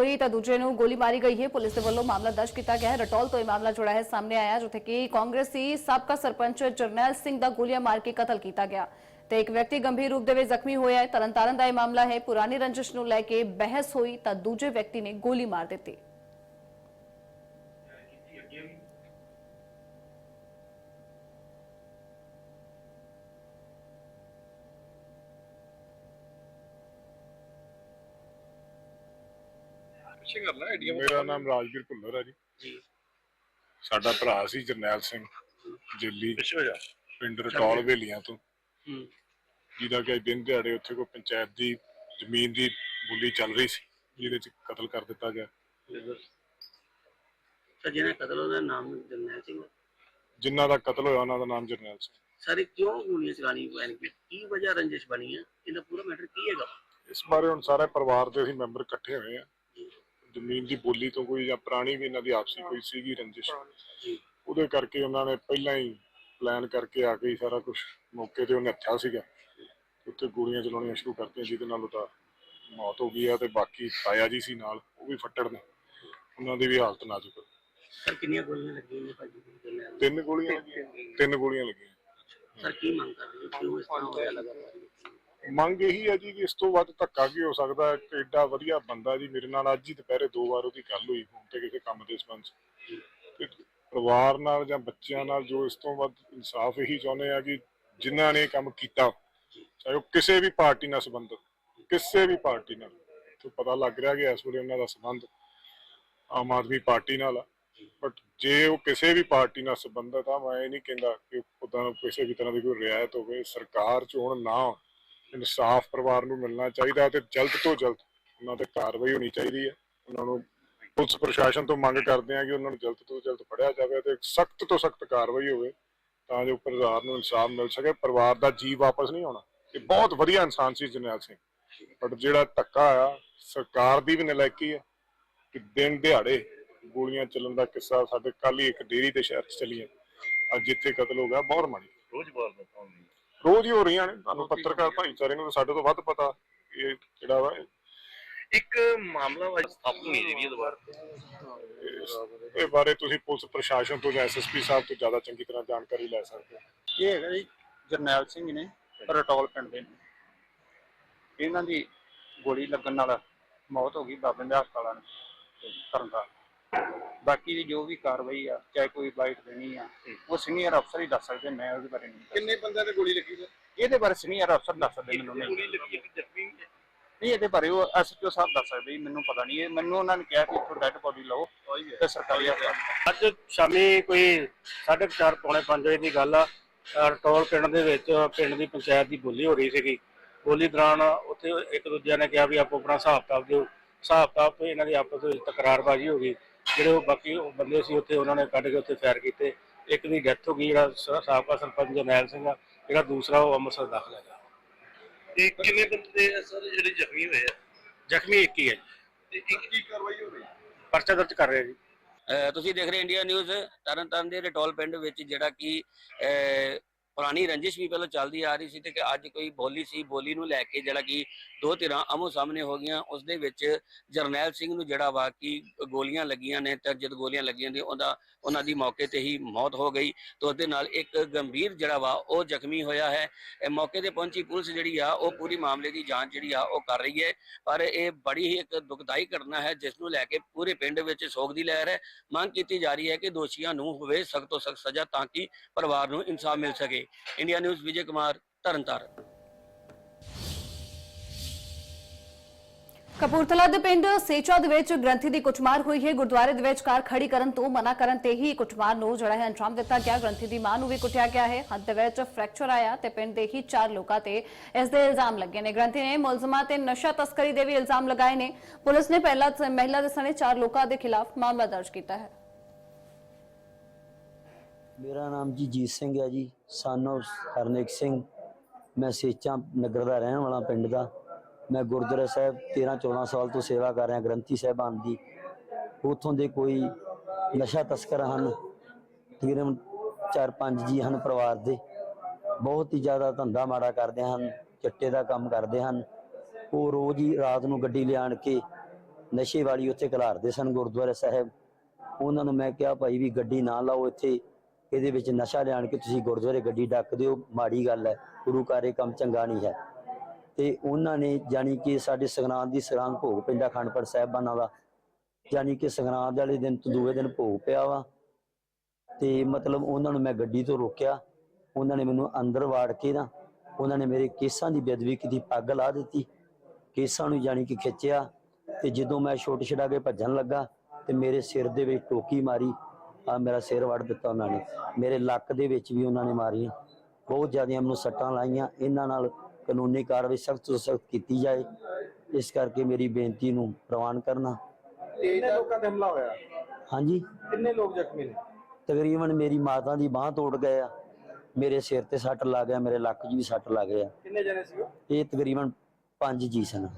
ਹੋਈ ਤਾਂ ਦੂਜੇ ਨੂੰ ਗੋਲੀ ਮਾਰੀ ਗਈ ਹੈ। ਪੁਲਿਸ ਦੇ ਵੱਲੋਂ ਮਾਮਲਾ ਦਰਜ ਕੀਤਾ ਗਿਆ ਹੈ। ਰਟੌਲ ਤੋਂ ਇਹ ਮਾਮਲਾ ਜੁੜਾ ਹੈ। ਸਾਹਮਣੇ ਆਇਆ ਜਿੱਥੇ ਕਿ ਕਾਂਗਰਸੀ ਸਾਬਕਾ ਸਰਪੰਚ ਜਰਨੈਲ ਸਿੰਘ ਦਾ ਗੋਲੀਆਂ ਮਾਰ ਕੇ ਕਤਲ ਕੀਤਾ ਗਿਆ। ਤੇ ਇੱਕ ਵਿਅਕਤੀ ਗੰਭੀਰ ਰੂਪ ਦੇ ਵਿੱਚ ਜ਼ਖਮੀ ਹੋਇਆ ਹੈ। ਤਰਨਤਾਰਨ ਦਾ ਇਹ ਮਾਮਲਾ ਹੈ। ਪੁਰਾਣੀ ਰੰਜਿਸ਼ ਨੂੰ ਲੈ ਕੇ ਬਹਿਸ ਹੋਈ ਤਾਂ ਦੂਜੇ ਵਿਅਕਤੀ ਨੇ ਗੋਲੀ ਮਾਰ ਦਿੱਤੀ। ਪਿੱਛੇ ਕਰ ਲੈ ਆਈਡੀਆ। ਮੇਰਾ ਨਾਮ ਰਾਜਵੀਰ ਭੁੱਲਰ ਹੈ ਜੀ। ਸਾਡਾ ਭਰਾ ਸੀ ਜਰਨੈਲ ਸਿੰਘ ਜੱਲੀ ਪਿੱਛੇ ਹੋ ਜਾ। ਪਿੰਡ ਰਟੌਲ ਵੇਲੀਆਂ ਤੋਂ। ਜਿਹਦਾ ਕਿ ਦਿਨ ਦਿਹਾੜੇ ਉੱਥੇ ਕੋਈ ਪੰਚਾਇਤ ਦੀ ਜ਼ਮੀਨ ਦੀ ਬੋਲੀ ਚੱਲ ਰਹੀ ਸੀ ਜਿਹਦੇ ਚ ਕਤਲ ਕਰ ਦਿੱਤਾ ਗਿਆ। ਸਰ ਜਿਹਨੇ ਕਤਲ ਉਹਦਾ ਨਾਮ ਜਰਨੈਲ ਸਿੰਘ ਜਿਨ੍ਹਾਂ ਦਾ ਕਤਲ ਹੋਇਆ ਉਹਨਾਂ ਦਾ ਨਾਮ ਜਰਨੈਲ ਸਿੰਘ। ਸਰ ਕਿਉਂ ਗੋਲੀਆਂ ਚਲਾਣੀ ਪੈਣ ਕੀ ਕੀ ਵਜ੍ਹਾ ਰੰਜਿਸ਼ ਬਣੀ ਹੈ ਇਹਦਾ ਪੂਰਾ ਮੈਟਰ ਕੀ ਹੈਗਾ? ਇਸ ਬਾਰੇ ਹੁਣ ਸਾਰੇ ਪਰਿਵਾਰ ਦੇ ਅਸੀਂ ਮੈਂਬਰ ਇਕੱਠੇ ਹੋਏ ਆ। ਜ਼ਮੀਨ ਦੀ ਬੋਲੀ ਤੋਂ ਕੋਈ ਜਾਂ ਪੁਰਾਣੀ ਵੀ ਇਹਨਾਂ ਦੀ ਆਪਸੀ ਕੋਈ ਸੀਗੀ ਰੰਜਿਸ਼। ਉਹਦੇ ਕਰਕੇ ਉਹਨਾਂ ਨੇ ਪਹਿਲਾਂ ਹੀ ਪਲਾਨ ਕਰਕੇ ਆ ਕੇ ਹੀ ਸਾਰਾ ਕੁਝ ਮੌਕੇ ਤੇ ਉਹਨੇ ਹੱਥਿਆ ਸੀਗਾ। ਉੱਤੇ ਗੋਲੀਆਂ ਚਲਾਉਣੀਆਂ ਸ਼ੁਰੂ ਕਰਤੀਆਂ ਜਿਹਦੇ ਨਾਲ ਉਹਦਾ ਮੌਤ ਹੋ ਗਈ ਆ ਤੇ ਬਾਕੀ ਤਾਇਆ ਜੀ ਸੀ ਨਾਲ ਉਹ ਵੀ ਫੱਟੜ ਨੇ। ਉਹਨਾਂ ਦੀ ਵੀ ਹਾਲਤ ਨਾਜ਼ੁਕ ਹੈ। ਸਰ ਕਿੰਨੀਆਂ ਗੋਲੀਆਂ ਲੱਗੀਆਂ ਨੇ ਭਾਜੀ? ਤਿੰਨ ਗੋਲੀਆਂ ਲੱਗੀਆਂ। ਤਿੰਨ ਗੋਲੀਆਂ। ਲੱਗੀਆਂ। ਸਰ ਕੀ ਮੰਗ ਕਰ ਰਹੇ ਹੋ? ਕਿਉਂ ਇਸ ਤਰ੍ਹਾਂ ਹੋਇਆ ਲਗਾਤਾਰ? ਮੰਗ ਇਹੀ ਹੈ ਜੀ ਕਿ ਇਸ ਤੋਂ ਵੱਧ ਧੱਕਾ ਕੀ ਹੋ ਸਕਦਾ ਹੈ। ਐਡਾ ਵਧੀਆ ਬੰਦਾ ਜੀ ਮੇਰੇ ਨਾਲ ਅੱਜ ਹੀ ਦੁਪਹਿਰੇ ਦੋ ਵਾਰ ਉਹਦੀ ਗੱਲ ਹੋਈ, ਫੋਨ ਤੇ ਕਿਸੇ ਕੰਮ ਦੇ ਸੰਬੰਧ ਤੇ ਪਰਿਵਾਰ ਨਾਲ ਜਾਂ ਬੱਚਿਆਂ ਨਾਲ ਜੋ ਇਸ ਤੋਂ ਵੱਧ ਇਨਸਾਫ ਇਹੀ ਚਾਹੁੰਦੇ ਆ ਕਿ ਜਿਨ੍ਹਾਂ ਨੇ ਕੰਮ ਕੀਤਾ, ਚਾਹੇ ਉਹ ਕਿਸੇ ਵੀ ਪਾਰਟੀ ਨਾਲ ਸੰਬੰਧਿਤ ਕਿਸੇ ਵੀ ਪਾਰਟੀ ਨਾਲ। ਤੋਂ ਪਤਾ ਲੱਗ ਰਿਹਾ ਕਿ ਇਸ ਵੇਲੇ ਉਹਨਾਂ ਦਾ ਸੰਬੰਧ ਆਮ ਆਦਮੀ ਪਾਰਟੀ ਨਾਲ ਆ। ਬਟ ਜੇ ਉਹ ਕਿਸੇ ਵੀ ਪਾਰਟੀ ਨਾਲ ਸੰਬੰਧਿਤ ਆ, ਮੈਂ ਇਹ ਨਹੀਂ ਕਹਿੰਦਾ ਕਿ ਉਦਾਂ ਕਿਸੇ ਵੀ ਤਰ੍ਹਾਂ ਦੀ ਕੋਈ ਰਿਆਇਤ ਹੋਵੇ, ਸਰਕਾਰ ਚ ਹੁਣ ਨਾ ਇਨਸਾਫ ਪਰਿਵਾਰ ਨੂੰ ਮਿਲਣਾ ਚਾਹੀਦਾ ਤੇ ਜਲਦ ਤੋਂ ਜਲਦ ਉਹਨਾਂ ਤੇ ਕਾਰਵਾਈ ਹੋਣੀ ਚਾਹੀਦੀ ਹੈ। ਉਹਨਾਂ ਨੂੰ ਪੁਲਿਸ ਪ੍ਰਸ਼ਾਸਨ ਤੋਂ ਮੰਗ ਕਰਦੇ ਆ ਕਿ ਉਹਨਾਂ ਨੂੰ ਜਲਦ ਤੋਂ ਜਲਦ ਫੜਿਆ ਜਾਵੇ ਤੇ ਸਖਤ ਤੋਂ ਸਖਤ ਕਾਰਵਾਈ ਹੋਵੇ ਤਾਂ ਜੋ ਪਰਿਵਾਰ ਨੂੰ ਇਨਸਾਫ ਮਿਲ ਸਕੇ। ਪਰਿਵਾਰ ਦਾ ਜੀ ਵਾਪਸ ਨਹੀਂ ਆਉਣਾ। ਇਹ ਬਹੁਤ ਵਧੀਆ ਇਨਸਾਨ ਸੀ ਜਰਨੈਲ ਸਿੰਘ। ਬਟ ਜਿਹੜਾ ਧੱਕਾ ਆ, ਸਰਕਾਰ ਦੀ ਵੀ ਨਲਾਇਕੀ ਹੈ ਕਿ ਦਿਨ ਦਿਹਾੜੇ ਗੋਲੀਆਂ ਚੱਲਣ ਦਾ ਕਿੱਸਾ ਸਾਡੇ ਕੱਲ ਹੀ ਇੱਕ ਡੇਰੀ ਦੇ ਸ਼ਹਿਰ 'ਚ ਚੱਲੀ ਹੈ। ਅੱਜ ਜਿੱਥੇ ਕਤਲ ਹੋ ਗਿਆ, ਬਹੁਤ ਮਾੜੀ। ਰੋਜ਼ ਬਾਰ ਦਾ ਰੋਜ਼ ਹੀ ਹੋ ਰਹੀਆਂ ਨੇ। ਤੁਹਾਨੂੰ ਪੱਤਰਕਾਰ ਭਾਈਚਾਰੇ ਨੂੰ। ਸਾਡੇ ਤੋਂ ਵੱਧ ਪਤਾ ਇਹ ਜਿਹੜਾ ਵਾ ਇੱਕ ਮਾਮਲਾ ਵਾ ਸਥਾਪਨ ਹੋਈ ਜਿਹੜੀ ਦੁਬਾਰਾ ਇਹ ਬਾਰੇ ਤੁਸੀਂ ਪੁਲਿਸ ਪ੍ਰਸ਼ਾਸਨ ਤੋਂ ਜਾਂ ਐਸਐਸਪੀ ਸਾਹਿਬ ਤੋਂ ਜ਼ਿਆਦਾ ਚੰਗੀ ਤਰ੍ਹਾਂ ਜਾਣਕਾਰੀ ਲੈ ਸਕਦੇ ਹੋ। ਇਹ ਹੈਗਾ ਜੀ ਜਰਨੈਲ ਸਿੰਘ ਨੇ ਰਟੌਲ ਪਿੰਡ ਦੇ। ਨੇ ਇਹਨਾਂ ਦੀ ਗੋਲੀ ਲੱਗਣ ਨਾਲ ਮੌਤ ਹੋ ਗਈ ਬਾਬੇ ਦੇ ਹਸਪਤਾਲਾਂ ਨੇ। ਕਰਨ ਦਾ ਬਾਕੀ ਦੀ ਜੋ ਵੀ ਕਾਰਵਾਈ ਆ ਚਾਹੇ ਕੋਈ ਬਾਈਟ ਦੇਣੀ ਆ ਉਹ ਸੀਨੀਅਰ ਅਫਸਰ ਹੀ ਦੱਸ ਸਕਦੇ ਮੈਂ ਉਹਦੇ ਬਾਰੇ ਨਹੀਂ ਕਿੰਨੇ ਬੰਦਿਆਂ ਤੇ ਗੋਲੀ ਲੱਗੀ ਸਰ? ਇਹਦੇ ਬਾਰੇ ਸੀਨੀਅਰ ਅਫਸਰ ਦੱਸ ਸਕਦੇ ਮੈਨੂੰ ਨਹੀਂ। ਗੋਲੀ ਲੱਗੀ ਇੱਕ ਜ਼ਖਮੀ ਹੈ। ਨਹੀਂ ਇਹਦੇ ਬਾਰੇ ਉਹ ਐਸਪੀਓ ਸਾਹਿਬ ਦੱਸ ਸਕਦੇ ਮੈਨੂੰ ਪਤਾ ਨਹੀਂ ਇਹ। ਮੈਨੂੰ ਉਹਨਾਂ ਨੇ ਕਿਹਾ ਕਿ ਇੱਥੋਂ ਡੈਡ ਬੋਡੀ ਲਓ ਤੇ ਸਰਕਾਰੀ ਹਸਪਤਾਲ। ਅੱਜ ਸ਼ਾਮੀ ਕੋਈ 4:30 ਪੌਣੇ 5 ਵਜੇ ਦੀ ਗੱਲ ਆ। ਰਟੋਲ ਪਿੰਡ ਦੇ ਵਿੱਚ ਪਿੰਡ ਦੀ ਪੰਚਾਇਤ ਦੀ ਬੋਲੀ ਹੋ ਰਹੀ ਸੀਗੀ। ਬੋਲੀ ਦੌਰਾਨ ਉੱਥੇ ਇੱਕ ਦੂਜੇ ਨੇ ਕਿਹਾ ਵੀ ਆਪੋ ਆਪਣਾ ਹਿਸਾਬ ਕਿਤਾਬ ਦਿਓ। ਹਿਸਾਬ ਕਿਤਾਬ ਤੋਂ ਇਹਨਾਂ ਦੀ ਆਪਸ ਵਿੱਚ ਤਕਰਾਰਬਾਜ਼ੀ ਹੋ ਗਈ। ਜਿਹੜੇ ਉਹ ਬਾਕੀ ਉਹ ਬੰਦੇ ਸੀ ਉੱਥੇ ਉਹਨਾਂ ਨੇ ਕੱਢ ਕੇ ਉੱਥੇ ਫਾਇਰ ਕੀਤੇ। ਇੱਕ ਦੀ ਡੈਥ ਹੋ ਗਈ ਜਿਹੜਾ ਸ- ਸਾਬਕਾ ਸਰਪੰਚ ਜਰਨੈਲ ਸਿੰਘ ਆ ਜਿਹੜਾ ਦੂਸਰਾ ਉਹ ਅੰਮ੍ਰਿਤਸਰ ਦਾਖਲ ਹੈਗਾ। ਤੇ ਕਿੰਨੇ ਬੰਦੇ ਆ ਸਰ ਜਿਹੜੇ ਜ਼ਖਮੀ ਹੋਏ ਆ? ਜ਼ਖਮੀ ਇੱਕ ਹੀ ਹੈ ਜੀ। ਤੇ ਇੱਕ ਕੀ ਕਾਰਵਾਈ ਹੋ ਰਹੀ ਪਰਚਾ ਦਰਜ ਕਰ ਰਹੇ ਜੀ। ਅਹ ਤੁਸੀਂ ਦੇਖ ਰਹੇ ਇੰਡੀਆ ਨਿਊਜ਼ ਤਰਨਤਾਰਨ ਦੇ ਰਟੋਲ ਪਿੰਡ ਵਿੱਚ ਜਿਹੜਾ ਕਿ ਅਹ, ਪੁਰਾਣੀ ਰੰਜਿਸ਼ ਵੀ ਪਹਿਲਾਂ ਚੱਲਦੀ ਆ ਰਹੀ ਸੀ ਤੇ ਕਿ ਅੱਜ ਕੋਈ ਬੋਲੀ ਸੀ, ਬੋਲੀ ਨੂੰ ਲੈ ਕੇ ਜਿਹੜਾ ਕਿ ਦੋ ਧਿਰਾਂ ਆਮੋ ਸਾਹਮਣੇ ਹੋ ਗਈਆਂ, ਉਸ ਦੇ ਵਿੱਚ ਜਰਨੈਲ ਸਿੰਘ ਨੂੰ ਜਿਹੜਾ ਵਾ ਕਿ ਗੋਲੀਆਂ ਲੱਗੀਆਂ ਨੇ ਤੇ ਜਦ ਗੋਲੀਆਂ ਲੱਗੀਆਂ ਨੇ, ਉਹਦਾ, ਉਹਨਾਂ ਦੀ ਮੌਕੇ ਤੇ ਹੀ ਮੌਤ ਹੋ ਗਈ ਤੇ ਉਹਦੇ ਨਾਲ ਇੱਕ ਗੰਭੀਰ ਜਿਹੜਾ ਵਾ ਉਹ ਜ਼ਖਮੀ ਹੋਇਆ ਹੈ। ਇਹ ਮੌਕੇ ਤੇ ਪਹੁੰਚੀ ਪੁਲਿਸ ਜਿਹੜੀ ਆ, ਉਹ ਪੂਰੀ ਮਾਮਲੇ ਦੀ ਜਾਂਚ ਜਿਹੜੀ ਆ, ਉਹ ਕਰ ਰਹੀ ਹੈ। ਪਰ ਇਹ ਬੜੀ ਹੀ ਇੱਕ ਦੁਖਦਾਈ ਘਟਨਾ ਹੈ, ਜਿਸ ਨੂੰ ਲੈ ਕੇ ਪੂਰੇ ਪਿੰਡ ਵਿੱਚ ਸੋਗ ਦੀ ਲਹਿਰ ਹੈ। ਮੰਗ ਕੀਤੀ ਜਾ ਰਹੀ ਹੈ ਕਿ ਦੋਸ਼ੀਆਂ ਨੂੰ ਹੋਵੇ ਸਖਤ ਤੋਂ ਸਖਤ ਸਜ਼ਾ ਤਾਂ ਕਿ ਪਰਿਵਾਰ ਨੂੰ ਇਨਸਾਫ ਮਿਲ ਸਕੇ। India news Vijay Kumar, Tarn Taran. Kapurthala ਦੇ ਪਿੰਡ ਸੇਚਾ ਦੇ ਵਿੱਚ ਗ੍ਰੰਥੀ ਦੀ ਕੁੱਟਮਾਰ ਹੋਈ ਹੈ। ਗੁਰਦੁਆਰੇ ਦੇ ਵਿੱਚ ਕਾਰ ਖੜੀ ਕਰਨ ਤੋਂ ਮਨਾ ਕਰਨ ਤੇ ਹੀ ਕੁੱਟਮਾਰ ਨੂੰ ਜਿਹੜਾ ਹੈ ਅੰਜਾਮ ਦਿੱਤਾ ਗਿਆ। ਗ੍ਰੰਥੀ ਦੀ ਮਾਂ ਨੂੰ ਵੀ ਕੁੱਟਿਆ ਗਿਆ ਹੈ। ਹੱਥ ਦੇ ਵਿੱਚ ਫ੍ਰੈਕਚਰ ਆਇਆ ਤੇ ਪਿੰਡ ਦੇ ਹੀ ਚਾਰ ਲੋਕਾਂ ਤੇ ਇਸ ਦੇ ਇਲਜ਼ਾਮ ਲੱਗੇ ਨੇ। ਗ੍ਰੰਥੀ ਨੇ ਮੁਲਜ਼ਮਾਂ ਤੇ ਨਸ਼ਾ ਤਸਕਰੀ ਦੇ ਵੀ ਇਲਜ਼ਾਮ ਲਗਾਏ ਨੇ। ਪੁਲਿਸ ਨੇ ਪਹਿਲਾਂ ਮਹਿਲਾ ਦੇ ਸਣੇ ਚਾਰ ਲੋਕਾਂ ਦੇ ਖਿਲਾਫ ਮਾਮਲਾ ਦਰਜ ਕੀਤਾ ਹੈ। ਮੇਰਾ ਨਾਮ ਜੀ ਜੀਤ ਸਿੰਘ ਹੈ ਜੀ ਸਨ of ਹਰਨੇਕ ਸਿੰਘ। ਮੈਂ ਸੇਚਾਂ ਨਗਰ ਦਾ ਰਹਿਣ ਵਾਲਾ ਪਿੰਡ ਦਾ। ਮੈਂ ਗੁਰਦੁਆਰਾ ਸਾਹਿਬ 13 14 ਸਾਲ ਤੋਂ ਸੇਵਾ ਕਰ ਰਿਹਾ, ਗ੍ਰੰਥੀ ਸਾਹਿਬਾਨ ਦੀ। ਉਥੋਂ ਦੇ ਕੋਈ ਨਸ਼ਾ ਤਸਕਰ ਹਨ, ਤਕਰੀਬਨ 4-5 ਜੀ ਹਨ ਪਰਿਵਾਰ ਦੇ। ਬਹੁਤ ਹੀ ਜ਼ਿਆਦਾ ਧੰਦਾ ਮਾੜਾ ਕਰਦੇ ਹਨ, ਚਿੱਟੇ ਦਾ ਕੰਮ ਕਰਦੇ ਹਨ। ਉਹ ਰੋਜ਼ ਹੀ ਰਾਤ ਨੂੰ ਗੱਡੀ ਲਿਆਣ ਕੇ ਨਸ਼ੇ ਵਾਲੀ ਉੱਥੇ ਘਲਾਰਦੇ ਸਨ ਗੁਰਦੁਆਰਾ ਸਾਹਿਬ। ਉਹਨਾਂ ਨੂੰ ਮੈਂ ਕਿਹਾ, ਭਾਈ ਵੀ ਗੱਡੀ ਨਾ ਲਾਓ ਇੱਥੇ। ਇਹਦੇ ਵਿੱਚ ਨਸ਼ਾ ਲਿਆਣ ਕੇ ਤੁਸੀਂ ਗੁਰਦੁਆਰੇ ਗੱਡੀ ਡੱਕ ਦਿਓ, ਮਾੜੀ ਗੱਲ ਹੈ, ਗੁਰੂ ਘਰ ਕੰਮ ਚੰਗਾ ਨਹੀਂ ਹੈ। ਤੇ ਉਹਨਾਂ ਨੇ ਜਾਣੀ ਕਿ ਸਾਡੇ ਸੰਗਰਾਂਦ ਦੀ ਸੰਗਰਾਂਦ ਭੋਗ ਪਿੰਡਾ ਖੰਡਪੜ ਸਾਹਿਬਾਨਾਂ ਦਾ, ਜਾਣੀ ਕਿ ਸੰਗਰਾਂਦ ਵਾਲੇ ਦਿਨ ਤੋਂ ਦੂਏ ਦਿਨ ਭੋਗ ਪਿਆ ਵਾ। ਤੇ ਮਤਲਬ ਉਹਨਾਂ ਨੂੰ ਮੈਂ ਗੱਡੀ ਤੋਂ ਰੋਕਿਆ, ਉਹਨਾਂ ਨੇ ਮੈਨੂੰ ਅੰਦਰ ਵਾੜ ਕੇ ਨਾ, ਉਹਨਾਂ ਨੇ ਮੇਰੇ ਕੇਸਾਂ ਦੀ ਬੇਦਬੀ ਕੀਤੀ, ਪੱਗ ਲਾ ਦਿੱਤੀ, ਕੇਸਾਂ ਨੂੰ ਜਾਣੀ ਕਿ ਖਿੱਚਿਆ। ਤੇ ਜਦੋਂ ਮੈਂ ਛੋਟ ਛਡਾ ਕੇ ਭੱਜਣ ਲੱਗਾ ਤੇ ਮੇਰੇ ਸਿਰ ਦੇ ਵਿੱਚ ਟੋਕੀ ਮਾਰੀ ਆ ਮੇਰਾ ਸਿਰ ਵੜ ਦਿੱਤਾ ਉਹਨਾਂ ਨੇ। ਮੇਰੇ ਲੱਕ ਦੇ ਵਿੱਚ ਵੀ ਉਹਨਾਂ ਨੇ ਮਾਰੀਆਂ ਬਹੁਤ ਜ਼ਿਆਦੀਆਂ ਮੈਨੂੰ ਸੱਟਾਂ ਲਾਈਆਂ। ਇਹਨਾਂ ਨਾਲ ਕਾਨੂੰਨੀ ਕਾਰਵਾਈ ਸਖਤ ਤੋਂ ਸਖਤ ਕੀਤੀ ਜਾਏ। ਇਸ ਕਰਕੇ ਮੇਰੀ ਬੇਨਤੀ ਨੂੰ ਪ੍ਰਵਾਨ ਕਰਨਾ। ਕਿੰਨੇ ਲੋਕਾਂ ਤੇ ਹਮਲਾ ਹੋਇਆ? ਹਾਂਜੀ। ਕਿੰਨੇ ਲੋਕ ਜ਼ਖਮੀ ਨੇ? ਤਕਰੀਬਨ ਮੇਰੀ ਮਾਤਾ ਦੀ ਬਾਹ ਤੋੜ ਗਏ ਆ। ਮੇਰੇ ਸਿਰ ਤੇ ਸੱਟ ਲੱਗ ਗਿਆ ਮੇਰੇ ਲੱਕ 'ਚ ਵੀ ਸੱਟ ਲੱਗ ਗਿਆ। ਕਿੰਨੇ ਜਣੇ ਸੀ ਉਹ? ਇਹ ਤਕਰੀਬਨ ਪੰਜ ਜੀ ਸਨ।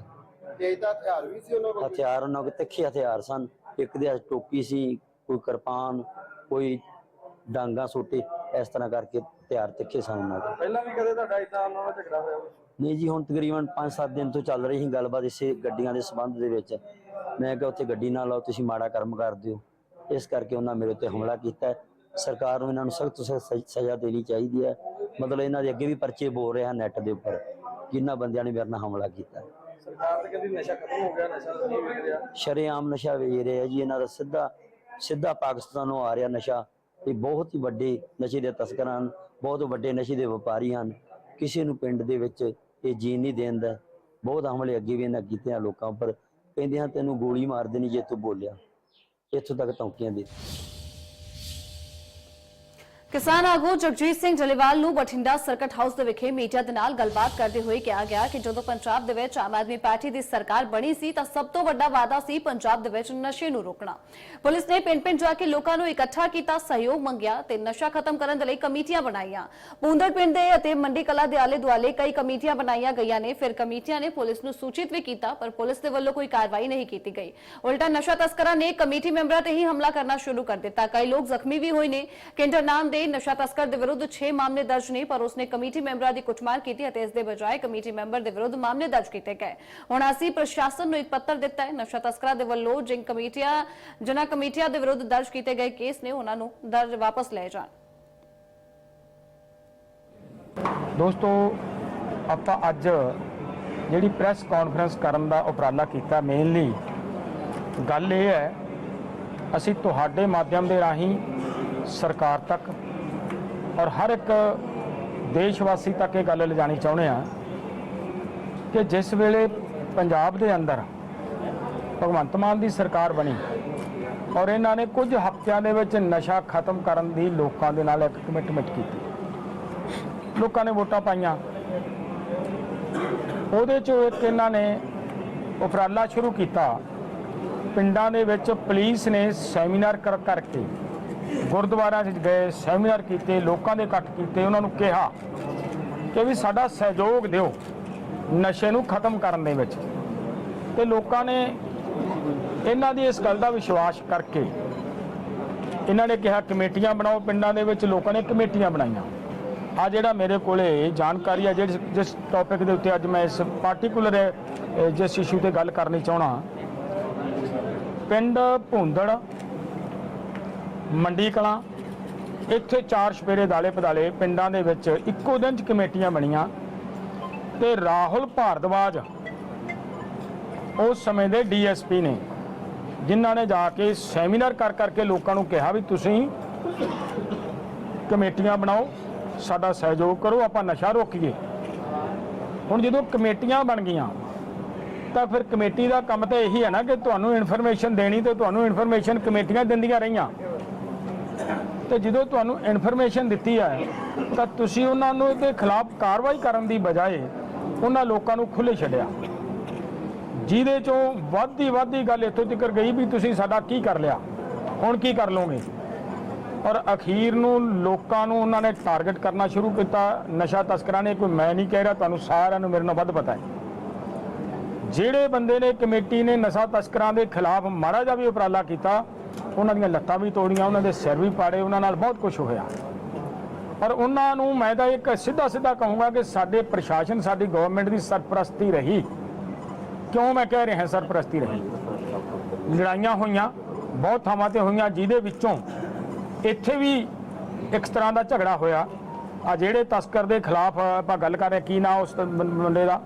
ਤੇਜ਼ ਦਾ ਹਥਿਆਰ ਵੀ ਸੀ ਉਹਨਾਂ ਹਥਿਆਰ ਉਹਨਾਂ ਕੋਲ ਤਿੱਖੇ ਹਥਿਆਰ ਸਨ। ਇੱਕ ਦੇ ਹੱਥ ਟੋਪੀ ਸੀ ਕੋਈ ਕਿਰਪਾਨ ਕੋਈ ਡਾਂਗਾ ਸੋਟੇ ਇਸ ਤਰ੍ਹਾਂ ਕਰਕੇ ਹਥਿਆਰ ਤਿੱਖੇ ਸਨ ਉਹਨਾਂ ਦੇ ਪਹਿਲਾਂ ਵੀ ਕਦੇ ਤੁਹਾਡਾ ਇਦਾਂ ਉਹਨਾਂ ਨਾਲ ਝਗੜਾ ਹੋਇਆ ਨਹੀਂ ਜੀ ਹੁਣ ਤਕਰੀਬਨ 5-7 ਦਿਨ ਤੋਂ ਚੱਲ ਰਹੀ ਸੀ ਗੱਲਬਾਤ ਇਸੇ ਗੱਡੀਆਂ ਦੇ ਸੰਬੰਧ ਦੇ ਵਿੱਚ। ਮੈਂ ਕਿਹਾ ਉੱਥੇ ਗੱਡੀ ਨਾ ਲਾਓ ਤੁਸੀਂ ਮਾੜਾ ਕਰਮ ਕਰਦੇ ਹੋ ਇਸ ਕਰਕੇ ਉਹਨਾਂ ਮੇਰੇ ਉੱਤੇ ਹਮਲਾ ਕੀਤਾ। ਸਰਕਾਰ ਨੂੰ ਇਹਨਾਂ ਨੂੰ ਸਖਤ ਤੋਂ ਸਖਤ ਸਜ਼ਾ ਦੇਣੀ ਚਾਹੀਦੀ ਹੈ। ਮਤਲਬ ਇਹਨਾਂ ਦੇ ਅੱਗੇ ਵੀ ਪਰਚੇ ਬੋਲ ਰਹੇ ਨੈਟ ਦੇ ਉੱਪਰ ਜਿਨ੍ਹਾਂ ਬੰਦਿਆਂ ਨੇ ਮੇਰੇ ਨਾਲ ਹਮਲਾ ਕੀਤਾ। ਸਰਕਾਰ ਤੇ ਕਹਿੰਦੀ ਨਸ਼ਾ ਖਤਮ ਹੋ ਗਿਆ ਨਸ਼ਾ ਨਹੀਂ ਵਿਕ ਰਿਹਾ ਸ਼ਰੇਆਮ ਨਸ਼ਾ ਵੇਚ ਰਿਹਾ ਜੀ ਇਹਨਾਂ ਦਾ ਸਿੱਧਾ ਸਿੱਧਾ ਪਾਕਿਸਤਾਨੋਂ ਆ ਰਿਹਾ ਨਸ਼ਾ ਇਹ ਬਹੁਤ ਹੀ ਵੱਡੇ ਨਸ਼ੇ ਦੇ ਤਸਕਰ ਹਨ, ਬਹੁਤ ਵੱਡੇ ਨਸ਼ੇ ਦੇ ਵਪਾਰੀ ਹਨ। ਕਿਸੇ ਨੂੰ ਪਿੰਡ ਦੇ ਵਿੱਚ ਇਹ ਜੀਣ ਨਹੀਂ ਦੇਂਦਾ ਬਹੁਤ ਹਮਲੇ ਅੱਗੇ ਵੀ ਇਹਨਾਂ ਕੀਤੇ ਆ ਲੋਕਾਂ ਉੱਪਰ। ਕਹਿੰਦੇ ਹਨ ਤੈਨੂੰ ਗੋਲੀ ਮਾਰ ਦੇਣੀ ਜੇ ਤੂੰ ਬੋਲਿਆ। ਇੱਥੋਂ ਤੱਕ ਧਮਕੀਆਂ ਦੇ ਕਿਸਾਨ ਆਗੂ ਜਗਜੀਤ ਸਿੰਘ ਜਲੇਵਾਲ ਨੂੰ ਬਠਿੰਡਾ ਸਰਕਟ ਹਾਊਸ ਦੇ ਵਿਖੇ ਮੀਡੀਆ ਦੇ ਨਾਲ ਗੱਲਬਾਤ ਕਰਦੇ ਹੋਏ ਕਿਹਾ ਗਿਆ ਕਿ ਜਦੋਂ ਪੰਜਾਬ ਦੇ ਵਿੱਚ ਆਮ ਆਦਮੀ ਪਾਰਟੀ ਦੀ ਸਰਕਾਰ ਬਣੀ ਸੀ ਤਾਂ ਸਭ ਤੋਂ ਵੱਡਾ ਵਾਅਦਾ ਸੀ ਪੰਜਾਬ ਦੇ ਵਿੱਚ ਨਸ਼ੇ ਨੂੰ ਰੋਕਣਾ। ਪੁਲਿਸ ਨੇ ਪਿੰਡ-ਪਿੰਡ ਜਾ ਕੇ ਲੋਕਾਂ ਨੂੰ ਇਕੱਠਾ ਕੀਤਾ, ਸਹਿਯੋਗ ਮੰਗਿਆ ਤੇ ਨਸ਼ਾ ਖਤਮ ਕਰਨ ਦੇ ਲਈ ਕਮੇਟੀਆਂ ਬਣਾਈਆਂ। ਪੂੰਦੜ ਪਿੰਡ ਦੇ ਅਤੇ ਮੰਡੀ ਕਲਾ ਦੇ ਆਲੇ-ਦੁਆਲੇ ਕਈ ਕਮੇਟੀਆਂ ਬਣਾਈਆਂ ਗਈਆਂ ਨੇ। ਫਿਰ ਕਮੇਟੀਆਂ ਨੇ ਪੁਲਿਸ ਨੂੰ ਸੂਚਿਤ ਵੀ ਕੀਤਾ, ਪਰ ਪੁਲਿਸ ਦੇ ਵੱਲੋਂ ਕੋਈ ਕਾਰਵਾਈ ਨਹੀਂ ਕੀਤੀ ਗਈ। ਉਲਟਾ ਨਸ਼ਾ ਤਸਕਰਾਂ ਨੇ ਕਮੇਟੀ ਮੈਂਬਰਾਂ ਤੇ ਹੀ ਹਮਲਾ ਕਰਨਾ ਸ਼ੁਰੂ ਕਰ ਦਿੱਤਾ। ਕਈ ਲੋਕ ਜ਼ਖਮੀ ਵੀ ਹੋਏ ਨੇ। ਕੇਂਦਰ ਨਾਮ ਦੇ ਨਸ਼ਾ ਤਸਕਰ ਦੇ ਵਿਰੁੱਧ 6 ਮਾਮਲੇ ਦਰਜ ਨੇ, ਪਰ ਉਸਨੇ ਕਮੇਟੀ ਮੈਂਬਰਾਂ ਦੀ ਕੁੱਟਮਾਰ ਕੀਤੀ ਅਤੇ ਇਸ ਦੇ ਬਜਾਏ ਕਮੇਟੀ ਮੈਂਬਰ ਦੇ ਵਿਰੁੱਧ ਮਾਮਲੇ ਦਰਜ ਕੀਤੇ ਗਏ। ਹੁਣ ਅਸੀਂ ਪ੍ਰਸ਼ਾਸਨ ਨੂੰ ਇੱਕ ਪੱਤਰ ਦਿੱਤਾ ਹੈ, ਨਸ਼ਾ ਤਸਕਰਾਂ ਦੇ ਵੱਲੋਂ ਜਿਨ ਕਮੇਟੀਆਂ, ਜਿਨ੍ਹਾਂ ਕਮੇਟੀਆਂ ਦੇ ਵਿਰੁੱਧ ਦਰਜ ਕੀਤੇ ਗਏ ਕੇਸ ਨੇ, ਉਹਨਾਂ ਨੂੰ ਦਰਜ ਵਾਪਸ ਲਏ ਜਾਣ। ਦੋਸਤੋ ਆਪਾਂ ਅੱਜ ਜਿਹੜੀ ਪ੍ਰੈਸ ਕਾਨਫਰੰਸ ਕਰਨ ਦਾ ਉਪਰਾਲਾ ਕੀਤਾ ਮੇਨਲੀ ਗੱਲ ਇਹ ਹੈ, ਅਸੀਂ ਤੁਹਾਡੇ ਮਾਧਿਅਮ ਦੇ ਰਾਹੀਂ ਸਰਕਾਰ ਤੱਕ ਔਰ ਹਰ ਇੱਕ ਦੇਸ਼ ਵਾਸੀ ਤੱਕ ਇਹ ਗੱਲ ਲਿਜਾਣੀ ਚਾਹੁੰਦੇ ਆ ਕਿ ਜਿਸ ਵੇਲੇ ਪੰਜਾਬ ਦੇ ਅੰਦਰ ਭਗਵੰਤ ਮਾਨ ਦੀ ਸਰਕਾਰ ਬਣੀ ਔਰ ਇਹਨਾਂ ਨੇ ਕੁਝ ਹਫ਼ਤਿਆਂ ਦੇ ਵਿੱਚ ਨਸ਼ਾ ਖਤਮ ਕਰਨ ਦੀ ਲੋਕਾਂ ਦੇ ਨਾਲ ਇੱਕ ਕਮਿਟਮੈਂਟ ਕੀਤੀ। ਲੋਕਾਂ ਨੇ ਵੋਟਾਂ ਪਾਈਆਂ। ਉਹਦੇ ਚੋਂ ਇੱਕ ਇਹਨਾਂ ਨੇ ਉਪਰਾਲਾ ਸ਼ੁਰੂ ਕੀਤਾ। ਪਿੰਡਾਂ ਦੇ ਵਿੱਚ ਪੁਲਿਸ ਨੇ ਸੈਮੀਨਾਰ ਕਰ, ਕਰਕੇ ਗੁਰਦੁਆਰਿਆਂ 'ਚ ਗਏ, ਸੈਮੀਨਾਰ ਕੀਤੇ, ਲੋਕਾਂ ਦੇ ਇਕੱਠ ਕੀਤੇ, ਉਹਨਾਂ ਨੂੰ ਕਿਹਾ ਕਿ ਵੀ ਸਾਡਾ ਸਹਿਯੋਗ ਦਿਓ ਨਸ਼ੇ ਨੂੰ ਖਤਮ ਕਰਨ ਦੇ ਵਿੱਚ। ਤੇ ਲੋਕਾਂ ਨੇ ਇਹਨਾਂ ਦੀ ਇਸ ਗੱਲ ਦਾ ਵਿਸ਼ਵਾਸ ਕਰਕੇ ਇਹਨਾਂ ਨੇ ਕਿਹਾ, ਕਮੇਟੀਆਂ ਬਣਾਓ ਪਿੰਡਾਂ ਦੇ ਵਿੱਚ, ਲੋਕਾਂ ਨੇ ਕਮੇਟੀਆਂ ਬਣਾਈਆਂ। ਆ ਜਿਹੜਾ ਮੇਰੇ ਕੋਲੇ ਜਾਣਕਾਰੀ ਆ ਜਿਹੜੀ ਜਿਸ ਟੌਪਿਕ ਦੇ ਉੱਤੇ ਅੱਜ ਮੈਂ ਇਸ ਪਾਰਟਿਕੂਲਰ ਜਿਸ ਇਸ਼ੂ ਤੇ ਗੱਲ ਕਰਨੀ ਚਾਹਣਾ ਪਿੰਡ ਭੁੰਦੜ ਮੰਡੀ ਕਲਾਂ। ਇੱਥੇ ਚਾਰ ਛਪੇਰੇ ਦਾਲੇ ਪਦਾਲੇ ਪਿੰਡਾਂ ਦੇ ਵਿੱਚ ਇੱਕੋ ਦਿਨ ਚ ਕਮੇਟੀਆਂ ਬਣੀਆਂ ਤੇ ਰਾਹੁਲ ਭਾਰਦਵਾਜ, ਉਸ ਸਮੇਂ ਦੇ ਡੀਐਸਪੀ ਨੇ, ਜਿਨ੍ਹਾਂ ਨੇ ਜਾ ਕੇ ਸੈਮੀਨਾਰ ਕਰ ਕਰਕੇ ਲੋਕਾਂ ਨੂੰ ਕਿਹਾ ਵੀ ਤੁਸੀਂ ਕਮੇਟੀਆਂ ਬਣਾਓ, ਸਾਡਾ ਸਹਿਯੋਗ ਕਰੋ, ਆਪਾਂ ਨਸ਼ਾ ਰੋਕੀਏ। ਹੁਣ ਜਦੋਂ ਕਮੇਟੀਆਂ ਬਣ ਗਈਆਂ, ਤਾਂ ਫਿਰ ਕਮੇਟੀ ਦਾ ਕੰਮ ਤਾਂ ਇਹੀ ਹੈ ਨਾ ਕਿ ਤੁਹਾਨੂੰ ਇਨਫੋਰਮੇਸ਼ਨ ਦੇਣੀ ਤੇ ਤੁਹਾਨੂੰ ਇਨਫੋਰਮੇਸ਼ਨ ਕਮੇਟੀਆਂ ਦਿੰਦੀਆਂ ਰਹੀਆਂ। ਤੇ ਜਦੋਂ ਤੁਹਾਨੂੰ ਇਨਫੋਰਮੇਸ਼ਨ ਦਿੱਤੀ ਹੈ ਤਾਂ ਤੁਸੀਂ ਉਹਨਾਂ ਨੂੰ ਇਹਦੇ ਖਿਲਾਫ ਕਾਰਵਾਈ ਕਰਨ ਦੀ ਬਜਾਏ ਉਹਨਾਂ ਲੋਕਾਂ ਨੂੰ ਖੁੱਲੇ ਛੱਡਿਆ। ਜਿਹਦੇ ਚੋਂ ਵੱਧਦੀ ਵੱਧਦੀ ਗੱਲ ਇੱਥੋਂ ਤੱਕ ਗਈ ਵੀ ਤੁਸੀਂ ਸਾਡਾ ਕੀ ਕਰ ਲਿਆ? ਹੁਣ ਕੀ ਕਰ ਲਓਗੇ? ਔਰ ਅਖੀਰ ਨੂੰ ਲੋਕਾਂ ਨੂੰ ਉਹਨਾਂ ਨੇ ਟਾਰਗੇਟ ਕਰਨਾ ਸ਼ੁਰੂ ਕੀਤਾ, ਨਸ਼ਾ ਤਸਕਰਾਂ ਨੇ, ਕੋਈ ਮੈਂ ਨਹੀਂ ਕਹਿ ਰਿਹਾ, ਤੁਹਾਨੂੰ ਸਾਰਿਆਂ ਨੂੰ ਮੇਰੇ ਨਾਲ ਵੱਧ ਪਤਾ ਹੈ। ਜਿਹੜੇ ਬੰਦੇ ਨੇ ਕਮੇਟੀ ਨੇ ਨਸ਼ਾ ਤਸਕਰਾਂ ਦੇ ਖਿਲਾਫ ਮਾੜਾ ਜਿਹਾ ਵੀ ਉਪਰਾਲਾ ਕੀਤਾ ਉਹਨਾਂ ਦੀਆਂ ਲੱਤਾਂ ਵੀ ਤੋੜੀਆਂ ਉਹਨਾਂ ਦੇ ਸਿਰ ਵੀ ਪਾੜੇ ਉਹਨਾਂ ਨਾਲ ਬਹੁਤ ਕੁਝ ਹੋਇਆ। ਪਰ ਉਹਨਾਂ ਨੂੰ ਮੈਂ ਤਾਂ ਇੱਕ ਸਿੱਧਾ ਸਿੱਧਾ ਕਹੂੰਗਾ ਕਿ ਸਾਡੇ ਪ੍ਰਸ਼ਾਸਨ ਸਾਡੀ ਗਵਰਨਮੈਂਟ ਦੀ ਸਰਪ੍ਰਸਤੀ ਰਹੀ। ਕਿਉਂ ਮੈਂ ਕਹਿ ਰਿਹਾ ਸਰਪ੍ਰਸਤੀ ਰਹੀ? ਲੜਾਈਆਂ ਹੋਈਆਂ ਬਹੁਤ ਥਾਵਾਂ ਤੇ ਹੋਈਆਂ ਜਿਹਦੇ ਵਿੱਚੋਂ ਇੱਥੇ ਵੀ ਇੱਕ ਤਰ੍ਹਾਂ ਦਾ ਝਗੜਾ ਹੋਇਆ। ਆ ਜਿਹੜੇ ਤਸਕਰ ਦੇ ਖਿਲਾਫ ਆਪਾਂ ਗੱਲ ਕਰ ਰਹੇ ਕੀ ਨਾਂ ਉਸ ਮੁੰਡੇ ਦਾ?